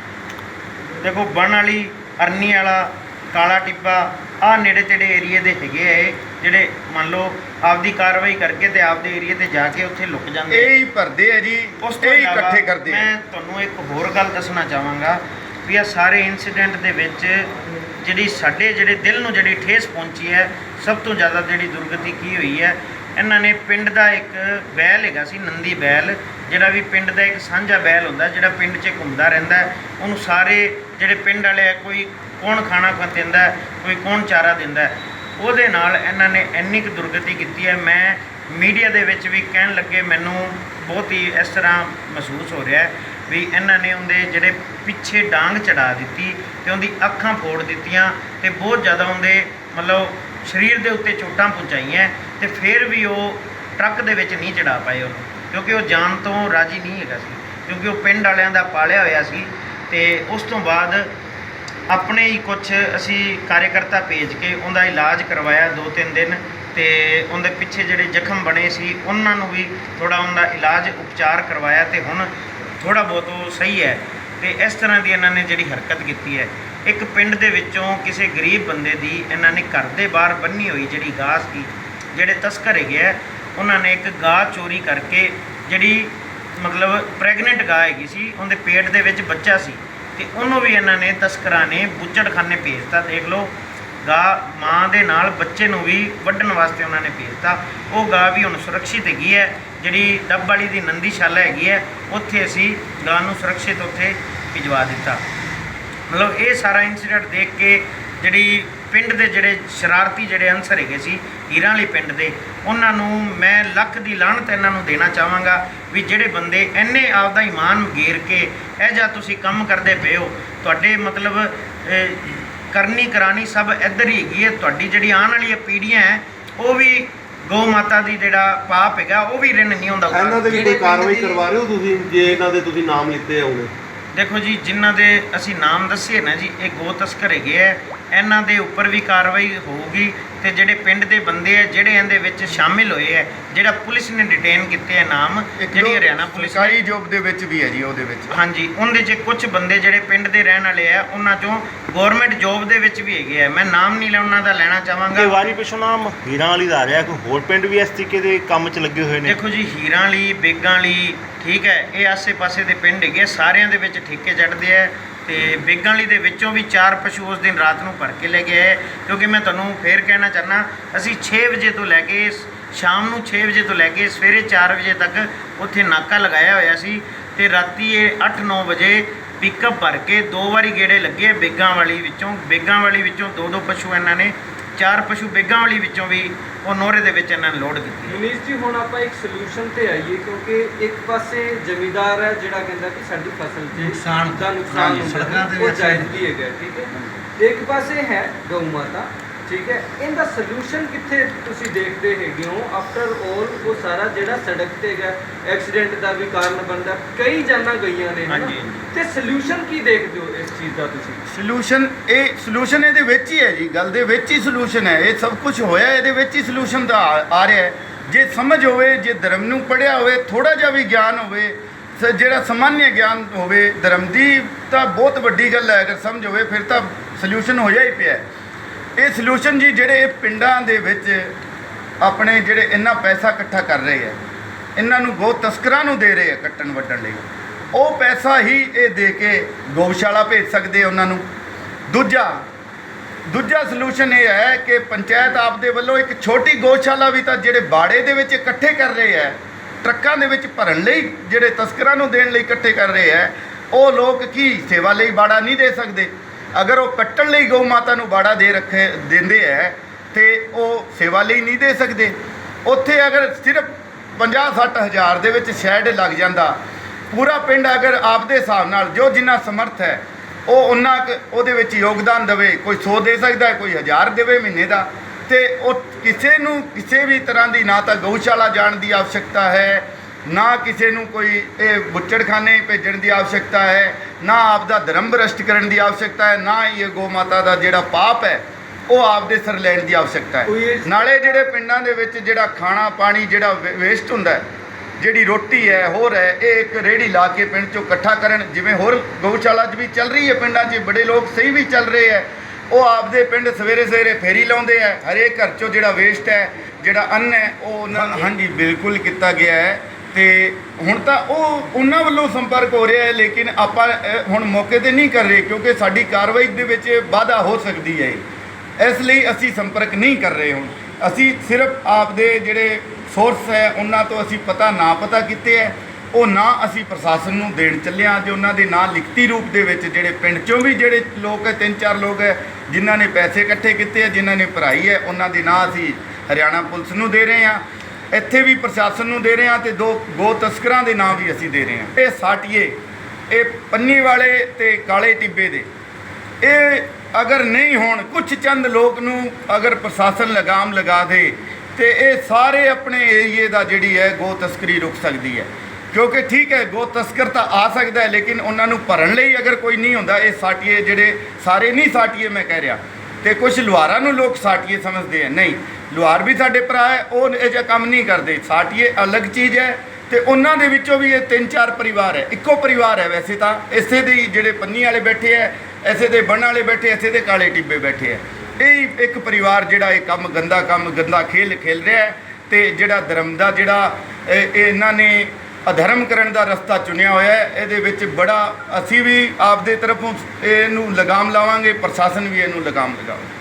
ਦੇਖੋ, ਬਣ ਵਾਲੀ ਅਰਨੀ ਵਾਲਾ ਕਾਲਾ ਟਿੱਬਾ ਆ ਨੇੜੇ ਤੇੜੇ ਏਰੀਏ ਦੇ ਹੈਗੇ ਆ ਜਿਹੜੇ ਮੰਨ ਲਓ ਆਪਦੀ ਕਾਰਵਾਈ ਕਰਕੇ ਤੇ ਆਪਦੇ ਏਰੀਏ ਤੇ ਜਾ ਕੇ ਉੱਥੇ ਲੁਕ ਜਾਂਦੇ ਆ। ਇਹ ਹੀ ਭਰਦੇ ਆ ਜੀ ਉਸ ਤੋਂ ਇਹ ਹੀ ਇਲਾਵਾ ਇਕੱਠੇ ਕਰਦੇ ਆ ਮੈਂ ਤੁਹਾਨੂੰ ਇੱਕ ਹੋਰ ਗੱਲ ਦੱਸਣਾ ਚਾਹਾਂਗਾ ਵੀ ਇਹ ਸਾਰੇ ਇਨਸੀਡੈਂਟ ਦੇ ਵਿੱਚ ਜਿਹੜੀ ਸਾਡੇ ਜਿਹੜੇ ਦਿਲ ਨੂੰ ਜਿਹੜੀ ਠੇਸ ਪਹੁੰਚੀ ਹੈ ਸਭ ਤੋਂ ਜ਼ਿਆਦਾ ਜਿਹੜੀ ਦੁਰਗਤੀ ਕੀ ਹੋਈ ਹੈ ਇਹਨਾਂ ਨੇ ਪਿੰਡ ਦਾ ਇੱਕ ਬੈਲ ਹੈਗਾ ਸੀ ਨੰਦੀ ਬੈਲ ਜਿਹੜਾ ਵੀ ਪਿੰਡ ਦਾ ਇੱਕ ਸਾਂਝਾ ਬੈਲ ਹੁੰਦਾ ਜਿਹੜਾ ਪਿੰਡ 'ਚ ਘੁੰਮਦਾ ਰਹਿੰਦਾ। ਉਹਨੂੰ ਸਾਰੇ ਜਿਹੜੇ ਪਿੰਡ ਵਾਲੇ ਆ ਕੋਈ ਕੌਣ ਖਾਣਾ ਖਾ ਦਿੰਦਾ ਕੋਈ ਕੌਣ ਚਾਰਾ ਦਿੰਦਾ ਉਹਦੇ ਨਾਲ ਇਹਨਾਂ ਨੇ ਇੰਨੀ ਕੁ ਦੁਰਗਤੀ ਕੀਤੀ ਹੈ। ਮੈਂ ਮੀਡੀਆ ਦੇ ਵਿੱਚ ਵੀ ਕਹਿਣ ਲੱਗੇ, ਮੈਨੂੰ ਬਹੁਤ ਹੀ ਇਸ ਤਰ੍ਹਾਂ ਮਹਿਸੂਸ ਹੋ ਰਿਹਾ ਵੀ ਇਹਨਾਂ ਨੇ ਉਹਦੇ ਜਿਹੜੇ ਪਿੱਛੇ ਡਾਂਗ ਚੜਾ ਦਿੱਤੀ ਤੇ ਉਹਦੀ ਅੱਖਾਂ ਫੋੜ ਦਿੱਤੀਆਂ ਤੇ ਬਹੁਤ ਜ਼ਿਆਦਾ ਉਹਦੇ ਮਤਲਬ ਸਰੀਰ ਦੇ ਉੱਤੇ ਚੋਟਾਂ ਪਹੁੰਚਾਈਆਂ ਤੇ ਫਿਰ ਵੀ ਉਹ ਟਰੱਕ ਦੇ ਵਿੱਚ ਨਹੀਂ ਚੜਾ ਪਾਏ ਉਹਨੂੰ, ਕਿਉਂਕਿ ਉਹ ਜਾਣ ਤੋਂ ਰਾਜੀ ਨਹੀਂ ਹੈਗਾ ਸੀ, ਕਿਉਂਕਿ ਉਹ ਪਿੰਡ ਵਾਲਿਆਂ ਦਾ ਪਾਲਿਆ ਹੋਇਆ ਸੀ ਤੇ ਉਸ ਤੋਂ ਬਾਅਦ ਆਪਣੇ ਹੀ ਕੁਝ ਅਸੀਂ ਕਾਰਜਕਰਤਾ ਭੇਜ ਕੇ ਉਹਦਾ ਇਲਾਜ ਕਰਵਾਇਆ ਦੋ ਤਿੰਨ ਦਿਨ ਤੇ ਉਹਦੇ ਪਿੱਛੇ ਜਿਹੜੇ ਜ਼ਖਮ ਬਣੇ ਸੀ, ਉਹਨਾਂ ਨੂੰ ਵੀ ਥੋੜਾ ਉਹਦਾ ਇਲਾਜ ਉਪਚਾਰ ਕਰਵਾਇਆ ਤੇ ਹੁਣ ਥੋੜਾ ਬਹੁਤ ਉਹ ਸਹੀ ਹੈ ਤੇ ਇਸ ਤਰ੍ਹਾਂ ਦੀ ਇਹਨਾਂ ਨੇ ਜਿਹੜੀ ਹਰਕਤ ਕੀਤੀ ਹੈ। ਇੱਕ ਪਿੰਡ ਦੇ ਵਿੱਚੋਂ ਕਿਸੇ ਗਰੀਬ ਬੰਦੇ ਦੀ ਇਹਨਾਂ ਨੇ ਘਰ ਦੇ ਬਾਹਰ ਬੰਨੀ ਹੋਈ ਜਿਹੜੀ ਗਾਂ ਸੀ, ਜਿਹੜੇ ਤਸਕਰ ਹੈਗੇ ਆ, ਉਹਨਾਂ ਨੇ ਇੱਕ ਗਾਂ ਚੋਰੀ ਕਰਕੇ ਜਿਹੜੀ ਮਤਲਬ ਪ੍ਰੈਗਨੈਂਟ ਗਾਂ ਹੈਗੀ ਸੀ, ਉਹਦੇ ਪੇਟ ਦੇ ਵਿੱਚ ਬੱਚਾ ਸੀ। ਤੇ ਉਹਨੂੰ ਵੀ ਇਹਨਾਂ ਨੇ ਤਸਕਰਾਂ ਨੇ ਬੁੱਚੜਖਾਨੇ ਭੇਜਤਾ। ਦੇਖ ਲਓ, ਗਾ ਮਾਂ ਦੇ ਨਾਲ ਬੱਚੇ ਨੂੰ ਵੀ ਵੱਢਣ ਵਾਸਤੇ ਉਹਨਾਂ ਨੇ ਭੇਜਤਾ। ਉਹ ਗਾ ਵੀ ਹੁਣ ਸੁਰੱਖਿਅਤ ਹੈਗੀ ਹੈ। ਜਿਹੜੀ ਡੱਬ ਵਾਲੀ ਦੀ ਨੰਦੀਸ਼ਾਲਾ ਹੈਗੀ ਹੈ, ਉੱਥੇ ਅਸੀਂ ਗਾ ਨੂੰ ਸੁਰੱਖਿਅਤ ਉੱਥੇ ਭਿਜਵਾ ਦਿੱਤਾ। ਮਤਲਬ ਇਹ ਸਾਰਾ ਇਨਸੀਡੈਂਟ ਦੇਖ ਕੇ ਜਿਹੜੀ ਪਿੰਡ ਦੇ ਜਿਹੜੇ ਸ਼ਰਾਰਤੀ ਜਿਹੜੇ ਅਨਸਰ ਹੈਗੇ ਸੀ ਹੀਰਾਂ ਵਾਲੀ ਪਿੰਡ ਦੇ ਉਹਨਾਂ ਨੂੰ ਮੈਂ ਲੱਖ ਦੀ ਲਾਹਨਤ ਇਹਨਾਂ ਨੂੰ ਦੇਣਾ ਚਾਹਾਂਗਾ ਵੀ ਜਿਹੜੇ ਬੰਦੇ ਇੰਨੇ ਆਪਦਾ ਈਮਾਨ ਗੇਰ ਕੇ ਇਹ ਜਾਂ ਤੁਸੀਂ ਕੰਮ ਕਰਦੇ ਪਏ ਹੋ ਤੁਹਾਡੇ ਮਤਲਬ ਕਰਨੀ ਕਰਾਣੀ ਸਭ ਇੱਧਰ ਹੀ ਹੈਗੀ ਹੈ ਤੁਹਾਡੀ ਜਿਹੜੀ ਆਉਣ ਵਾਲੀ ਪੀੜ੍ਹੀਆਂ ਹੈ ਉਹ ਵੀ ਗਊ ਮਾਤਾ ਦੀ ਜਿਹੜਾ ਪਾਪ ਹੈਗਾ ਉਹ ਵੀ ਰਿਣ ਨਹੀਂ ਹੁੰਦਾ ਇਹਨਾਂ ਦੇ ਵੀ ਕੋਈ ਕਾਰਵਾਈ ਕਰਵਾ ਰਹੇ ਹੋ ਤੁਸੀਂ ਜੇ ਇਹਨਾਂ ਦੇ ਤੁਸੀਂ ਨਾਮ ਲਿੱਤੇ ਹੋਗੇ ਦੇਖੋ ਜੀ ਜਿਨ੍ਹਾਂ ਦੇ ਅਸੀਂ ਨਾਮ ਦੱਸੇ ਨਾ ਜੀ ਇਹ ਗੋ ਤਸਕਰ ਹੈਗੇ ਹੈ ਇਹਨਾਂ ਦੇ ਉੱਪਰ ਵੀ ਕਾਰਵਾਈ ਹੋਊਗੀ ਤੇ ਜਿਹੜੇ ਪਿੰਡ ਦੇ ਬੰਦੇ ਆ ਜਿਹੜੇ ਇਹਦੇ ਵਿੱਚ ਸ਼ਾਮਿਲ ਹੋਏ ਹੈ ਜਿਹੜਾ ਪੁਲਿਸ ਨੇ ਡਿਟੇਨ ਕੀਤੇ ਹੈ ਨਾਮ ਜਿਹੜੀ ਹਰਿਆਣਾ ਪੁਲਿਸ ਸਰਕਾਰੀ ਜੋਬ ਦੇ ਵਿੱਚ ਵੀ ਹੈ ਜੀ ਉਹਦੇ ਵਿੱਚ। ਹਾਂਜੀ ਉਹਦੇ 'ਚ ਕੁਝ ਬੰਦੇ ਜਿਹੜੇ ਪਿੰਡ ਦੇ ਰਹਿਣ ਵਾਲੇ ਆ ਉਹਨਾਂ ਚੋਂ ਗਵਰਨਮੈਂਟ ਜੋਬ ਦੇ ਵਿੱਚ ਵੀ ਹੈਗੇ ਆ। ਮੈਂ ਨਾਮ ਨਹੀਂ ਲੈ ਉਹਨਾਂ ਦਾ ਲੈਣਾ ਚਾਹਾਂਗਾ। ਵਾਰੀ ਪਿਛੋਂ ਨਾਮ ਹੀਰਾਂ ਵਾਲੀ ਦਾ ਆ ਰਿਹਾ ਕੋਈ ਹੋਰ ਪਿੰਡ ਵੀ ਇਸ ਤਰੀਕੇ ਦੇ ਕੰਮ 'ਚ ਲੱਗੇ ਹੋਏ ਨੇ? ਦੇਖੋ ਜੀ ਹੀਰਾਂ ਲਈ ਬੇਗਾਂ ਲਈ ਠੀਕ ਹੈ ਇਹ ਆਸੇ-ਪਾਸੇ ਦੇ ਪਿੰਡ ਹੈਗੇ ਸਾਰਿਆਂ ਦੇ ਵਿੱਚ ਠੇਕੇ ਚੜਦੇ ਆ। ਤੇ ਬੇਗਾਂ ਲਈ ਦੇ ਵਿੱਚੋਂ ਵੀ ਚਾਰ ਪਸ਼ੂ ਉਸ ਦਿਨ ਰਾਤ ਨੂੰ ਭਰ ਕੇ ਲੈ ਕੇ ਆਏ। ਕਿਉਂਕਿ ਮੈਂ ਤੁਹਾਨੂੰ ਫੇਰ ਕਹਿਣਾ ਚਾਹਨਾ ਅਸੀਂ 6 ਵਜੇ ਤੋਂ ਲੈ ਕੇ ਸ਼ਾਮ ਨੂੰ 6 ਵਜੇ ਤੋਂ ਲੈ ਕੇ ਸਵੇਰੇ 4 ਵਜੇ ਤੱਕ ਉੱਥੇ ਨਾਕਾ ਲਗਾਇਆ ਹੋਇਆ ਸੀ ਤੇ ਰਾਤੀ ਇਹ 8-9 ਵਜੇ ਪਿਕਅਪ ਭਰ ਕੇ ਦੋ ਵਾਰੀ ਗੇੜੇ ਲੱਗੇ ਬੇਗਾਂ ਵਾਲੀ ਵਿੱਚੋਂ। ਬੇਗਾਂ ਵਾਲੀ ਵਿੱਚੋਂ ਦੋ ਦੋ ਪਸ਼ੂ ਇਹਨਾਂ ਨੇ। ਚਾਰ ਪਸ਼ੂ ਬੇਗਾਂ ਵਾਲੀ ਵਿੱਚੋਂ ਵੀ ਉਹ ਨੋਰੇ ਦੇ ਵਿੱਚ ਇਹਨਾਂ ਨੇ ਲੋਡ ਕੀਤੀ ਮਨੀਸ਼ ਜੀ ਹੁਣ ਆਪਾਂ ਇੱਕ ਸੋਲੂਸ਼ਨ ਤੇ ਆਈਏ ਕਿਉਂਕਿ ਇੱਕ ਪਾਸੇ ਜ਼ਮੀਂਦਾਰ ਹੈ ਜਿਹੜਾ ਕਹਿੰਦਾ ਕਿ ਸਾਡੀ ਫਸਲ 'ਚ ਨੁਕਸਾਨ ਦਾ ਨੁਕਸਾਨ ਸੜਕਾਂ ਦੇ ਉਹ ਵਿੱਚ ਜਾਇਜ਼ ਵੀ ਹੈਗਾ ਠੀਕ ਹੈ? ਇੱਕ ਪਾਸੇ ਹੈ ਗਊ ਮਾਤਾ। ਠੀਕ ਹੈ। ਇਹਦਾ ਸੋਲੂਸ਼ਨ ਕਿੱਥੇ ਤੁਸੀਂ ਦੇਖਦੇ ਹੈਗੇ ਹੋ? ਆਫਟਰ ਆਲ ਉਹ ਸਾਰਾ ਜਿਹੜਾ ਸੜਕ ਤੇ ਹੈਗਾ ਐਕਸੀਡੈਂਟ ਦਾ ਵੀ ਕਾਰਨ ਬਣਦਾ। ਕਈ ਜਾਨਾਂ ਗਈਆਂ ਨੇ ਹਨਾ? ਹਾਂਜੀ। ਤੇ ਸੋਲੂਸ਼ਨ ਕੀ ਦੇਖਦੇ ਹੋ ਇਸ ਚੀਜ਼ ਦਾ ਤੁਸੀਂ? ਸੋਲੂਸ਼ਨ ਇਹ ਸੋਲੂਸ਼ਨ ਇਹਦੇ ਵਿੱਚ ਹੀ ਹੈ ਜੀ। ਗੱਲ ਦੇ ਵਿੱਚ ਹੀ ਸੋਲੂਸ਼ਨ ਹੈ। ਇਹ ਸਭ ਕੁਝ ਹੋਇਆ ਇਹਦੇ ਵਿੱਚ ਹੀ ਸੋਲੂਸ਼ਨ ਦਾ ਆ- ਆ ਰਿਹਾ ਹੈ। ਜੇ ਸਮਝ ਹੋਵੇ ਜੇ ਧਰਮ ਨੂੰ ਪੜਿਆ ਹੋਵੇ ਥੋੜਾ ਜਿਹਾ ਵੀ ਗਿਆਨ ਹੋਵੇ ਸ- ਜਿਹੜਾ ਸਮਾਨਯ ਗਿਆਨ ਹੋਵੇ ਧਰਮ ਦੀ ਤਾਂ ਬਹੁਤ ਵੱਡੀ ਗੱਲ ਹੈ। ਅਗਰ ਸਮਝ ਹੋਵੇ ਫਿਰ ਤਾਂ ਸੋਲੂਸ਼ਨ ਹੋਇਆ ਹੀ ਪਿਆ ਹੈ। ਇਹ ਸੋਲੂਸ਼ਨ ਜੀ ਜਿਹੜੇ ਪਿੰਡਾਂ ਦੇ ਵਿੱਚ ਆਪਣੇ ਜਿਹੜੇ ਇੰਨਾ ਪੈਸਾ ਇਕੱਠਾ ਕਰ ਰਹੇ ਹੈ, ਇਹਨਾਂ ਨੂੰ ਗੋ ਤਸਕਰਾਂ ਨੂੰ ਦੇ ਰਹੇ ਆ ਕੱਟਣ ਵੱਢਣ ਲਈ। ਉਹ ਪੈਸਾ ਹੀ ਇਹ ਦੇ ਕੇ ਗਊਸ਼ਾਲਾ ਭੇਜ ਸਕਦੇ ਉਹਨਾਂ ਨੂੰ। ਦੂਜਾ ਦੂਜਾ ਸੋਲੂਸ਼ਨ ਇਹ ਹੈ ਕਿ ਪੰਚਾਇਤ ਆਪ ਦੇ ਵੱਲੋਂ ਇੱਕ ਛੋਟੀ ਗਊਸ਼ਾਲਾ ਵੀ ਤਾਂ ਜਿਹੜੇ ਬਾੜੇ ਦੇ ਵਿੱਚ ਇਕੱਠੇ ਕਰ ਰਹੇ ਹੈ, ਟਰੱਕਾਂ ਦੇ ਵਿੱਚ ਭਰਨ ਲਈ ਜਿਹੜੇ ਤਸਕਰਾਂ ਨੂੰ ਦੇਣ ਲਈ ਇਕੱਠੇ ਕਰ ਰਹੇ ਹੈ, ਉਹ ਲੋਕ ਕੀ ਸੇਵਾ ਲਈ ਬਾੜਾ ਨਹੀਂ ਦੇ ਸਕਦੇ? ਅਗਰ ਉਹ ਕੱਟਣ ਲਈ ਗਊ ਮਾਤਾ ਨੂੰ ਬਾੜਾ ਦੇ ਰੱਖੇ, ਦਿੰਦੇ ਐ, ਤੇ ਉਹ ਸੇਵਾ ਲਈ ਨਹੀਂ ਦੇ ਸਕਦੇ। ਉੱਥੇ ਅਗਰ ਸਿਰਫ 50-60000 ਦੇ ਵਿੱਚ ਸ਼ੈਡ ਲੱਗ ਜਾਂਦਾ, ਪੂਰਾ ਪਿੰਡ ਅਗਰ ਆਪ ਦੇ ਹਿਸਾਬ ਨਾਲ ਜੋ ਜਿੰਨਾ ਸਮਰਥ ਹੈ ਉਹ ਉਹਨਾਂ ਉਹਦੇ ਵਿੱਚ ਯੋਗਦਾਨ ਦੇਵੇ, ਕੋਈ 100 ਦੇ ਸਕਦਾ ਕੋਈ 1000 ਦੇਵੇ ਮਹੀਨੇ ਦਾ, ਤੇ ਉਹ ਕਿਸੇ ਨੂੰ ਕਿਸੇ ਵੀ ਤਰ੍ਹਾਂ ਦੀ ਨਾ ਤਾਂ ਗਊਸ਼ਾਲਾ ਜਾਣ ਦੀ ਆਵਸ਼ਕਤਾ ਹੈ ਨਾ ਕਿਸੇ ਨੂੰ ਕੋਈ ਇਹ ਬੁੱਚੜਖਾਨੇ ਭੇਜਣ ਦੀ ਆਵਸ਼ਕਤਾ ਹੈ ਨਾ ਆਪ ਦਾ ਧਰਮ ਭ੍ਰਸ਼ਟ ਕਰਨ ਦੀ ਆਵਸ਼ਕਤਾ ਹੈ ਨਾ ਹੀ ਇਹ ਗੋ ਮਾਤਾ ਦਾ ਜਿਹੜਾ ਪਾਪ ਹੈ ਉਹ ਆਪ ਦੇ ਸਰ ਲੈਣ ਦੀ ਆਵਸ਼ਕਤਾ ਹੈ। ਨਾਲੇ ਜਿਹੜੇ ਪਿੰਡਾਂ ਦੇ ਵਿੱਚ ਜਿਹੜਾ ਖਾਣਾ ਪਾਣੀ ਜਿਹੜਾ ਵੇਸਟ ਹੁੰਦਾ ਹੈ ਜਿਹੜੀ ਰੋਟੀ ਹੈ ਹੋਰ ਹੈ ਇਹ ਇੱਕ ਰੇੜੀ ਲਾ ਕੇ ਪਿੰਡ ਚੋਂ ਇਕੱਠਾ ਕਰਨ ਜਿਵੇਂ ਹੋਰ ਗਊਸ਼ਾਲਾ 'ਚ ਵੀ ਚੱਲ ਰਹੀ ਹੈ ਪਿੰਡਾਂ 'ਚ ਬੜੇ ਲੋਕ ਸਹੀ ਵੀ ਚੱਲ ਰਹੇ ਹੈ ਉਹ ਆਪਦੇ ਪਿੰਡ ਸਵੇਰੇ ਸਵੇਰੇ ਫੇਰੀ ਲਾਉਂਦੇ ਆ ਹਰੇਕ ਘਰ ਚੋਂ ਜਿਹੜਾ ਵੇਸਟ ਹੈ ਜਿਹੜਾ ਅੰਨ ਹੈ ਉਹ ਉਹਨਾਂ ਨੂੰ ਹਾਂਜੀ ਬਿਲਕੁਲ ਕੀਤਾ ਗਿਆ ਹੈ। ਤੇ ਹੁਣ ਤਾਂ ਉਹ ਉਹਨਾਂ ਵੱਲੋਂ ਸੰਪਰਕ ਹੋ ਰਿਹਾ ਹੈ ਲੇਕਿਨ ਆਪਾਂ ਅ, ਹੁਣ ਮੌਕੇ ਤੇ ਨਹੀਂ ਕਰ ਰਹੇ ਕਿਉਂਕਿ ਸਾਡੀ ਕਾਰਵਾਈ ਦੇ ਵਿੱਚ ਵਾਧਾ ਹੋ ਸਕਦੀ ਹੈ। ਇਸ ਲਈ ਅਸੀਂ ਸੰਪਰਕ ਨਹੀਂ ਕਰ ਰਹੇ ਹੁਣ। ਅਸੀਂ ਸਿਰਫ ਆਪਦੇ ਜਿਹੜੇ ਸੋਰਸ ਹੈ ਉਹਨਾਂ ਤੋਂ ਅਸੀਂ ਪਤਾ ਨਾ ਪਤਾ ਕੀਤੇ ਹੈ। ਉਹ ਨਾ ਅਸੀਂ ਪ੍ਰਸ਼ਾਸਨ ਨੂੰ ਦੇਣ ਚੱਲੇ ਹਾਂ ਤੇ ਉਹਨਾਂ ਦੇ ਨਾਂ ਲਿਖਤੀ ਰੂਪ ਦੇ ਵਿੱਚ ਜਿਹੜੇ ਪਿੰਡ ਚੋਂ ਵੀ ਜਿਹੜੇ ਲੋਕ ਹੈ ਤਿੰਨ ਚਾਰ ਲੋਕ ਹੈ ਜਿਨ੍ਹਾਂ ਨੇ ਪੈਸੇ ਇਕੱਠੇ ਕੀਤੇ ਹੈ ਜਿਨ੍ਹਾਂ ਨੇ ਭਰਾਈ ਹੈ ਉਹਨਾਂ ਦੇ ਨਾਂ ਅਸੀਂ ਹਰਿਆਣਾ ਪੁਲਿਸ ਨੂੰ ਦੇ ਰਹੇ ਹਾਂ। ਇੱਥੇ ਵੀ ਪ੍ਰਸ਼ਾਸਨ ਨੂੰ ਦੇ ਰਹੇ ਹਾਂ ਤੇ ਦੋ ਗੋ ਤਸਕਰਾਂ ਦੇ ਨਾਂ ਵੀ ਅਸੀਂ ਦੇ ਰਹੇ ਹਾਂ। ਇਹ ਸਾਟੀਏ, ਇਹ ਪੰਨੀ ਵਾਲੇ ਤੇ ਕਾਲੇ ਟਿੱਬੇ ਦੇ। ਇਹ ਅਗਰ ਨਹੀਂ ਹੋਣ ਕੁਝ ਚੰਦ ਲੋਕ ਨੂੰ ਅਗਰ ਪ੍ਰਸ਼ਾਸਨ ਲਗਾਮ ਲਗਾ ਦੇ, ਤੇ ਇਹ ਸਾਰੇ ਆਪਣੇ ਏਰੀਏ ਦਾ ਜਿਹੜੀ ਹੈ ਗੋ ਤਸਕਰੀ ਰੁਕ ਸਕਦੀ ਹੈ। ਕਿਉਂਕਿ ਠੀਕ ਹੈ, ਗੋ ਤਸਕਰ ਤਾਂ ਆ ਸਕਦਾ ਹੈ, ਲੇਕਿਨ ਉਹਨਾਂ ਨੂੰ ਭਰਨ ਲਈ ਅਗਰ ਕੋਈ ਨਹੀਂ ਹੁੰਦਾ, ਇਹ ਸਾਟੀਏ ਜਿਹੜੇ ਸਾਰੇ ਨਹੀਂ ਸਾਟੀਏ ਮੈਂ ਕਹਿ ਰਿਹਾ। ਤੇ ਕੁਝ ਲੁਹਾਰਾਂ ਨੂੰ ਲੋਕ ਸਾਟੀਏ ਸਮਝਦੇ ਆ। ਨਹੀਂ, ਲੁਹਾਰ ਵੀ ਸਾਡੇ ਭਰਾ ਹੈ, ਉਹ ਇਹ ਜਿਹਾ ਕੰਮ ਨਹੀਂ ਕਰਦੇ। ਸਾਟੀਏ ਅਲੱਗ ਚੀਜ਼ ਹੈ ਤੇ ਉਹਨਾਂ ਦੇ ਵਿੱਚੋਂ ਵੀ ਇਹ ਤਿੰਨ ਚਾਰ ਪਰਿਵਾਰ ਹੈ। ਇੱਕੋ ਪਰਿਵਾਰ ਹੈ ਵੈਸੇ ਤਾਂ। ਇਸੇ ਦੇ ਜਿਹੜੇ ਪੰਨੀ ਵਾਲੇ ਬੈਠੇ ਹੈ ਐਸੇ ਦੇ ਬਣ ਵਾਲੇ ਬੈਠੇ ਐਸੇ ਦੇ ਕਾਲੇ ਟਿੱਬੇ ਬੈਠੇ ਹੈ। ਇਹ ਇੱਕ ਪਰਿਵਾਰ ਜਿਹੜਾ ਇਹ ਕੰਮ ਗੰਦਾ ਕੰਮ, ਗੰਦਾ ਖੇਲ ਖੇਲ ਰਿਹਾ ਹੈ ਤੇ ਜਿਹੜਾ ਧਰਮ ਦਾ ਜਿਹੜਾ ਇਹਨਾਂ ਨੇ ਅਧਰਮ ਕਰਨ ਦਾ ਰਸਤਾ ਚੁਣਿਆ ਹੋਇਆ ਹੈ। ਇਹਦੇ ਵਿੱਚ ਬੜਾ ਅਸੀਂ ਵੀ ਆਪਦੇ ਤਰਫੋਂ ਇਹਨੂੰ ਲਗਾਮ ਲਾਵਾਂਗੇ, ਪ੍ਰਸ਼ਾਸਨ ਵੀ ਇਹਨੂੰ ਲਗਾਮ ਲਗਾਵੇ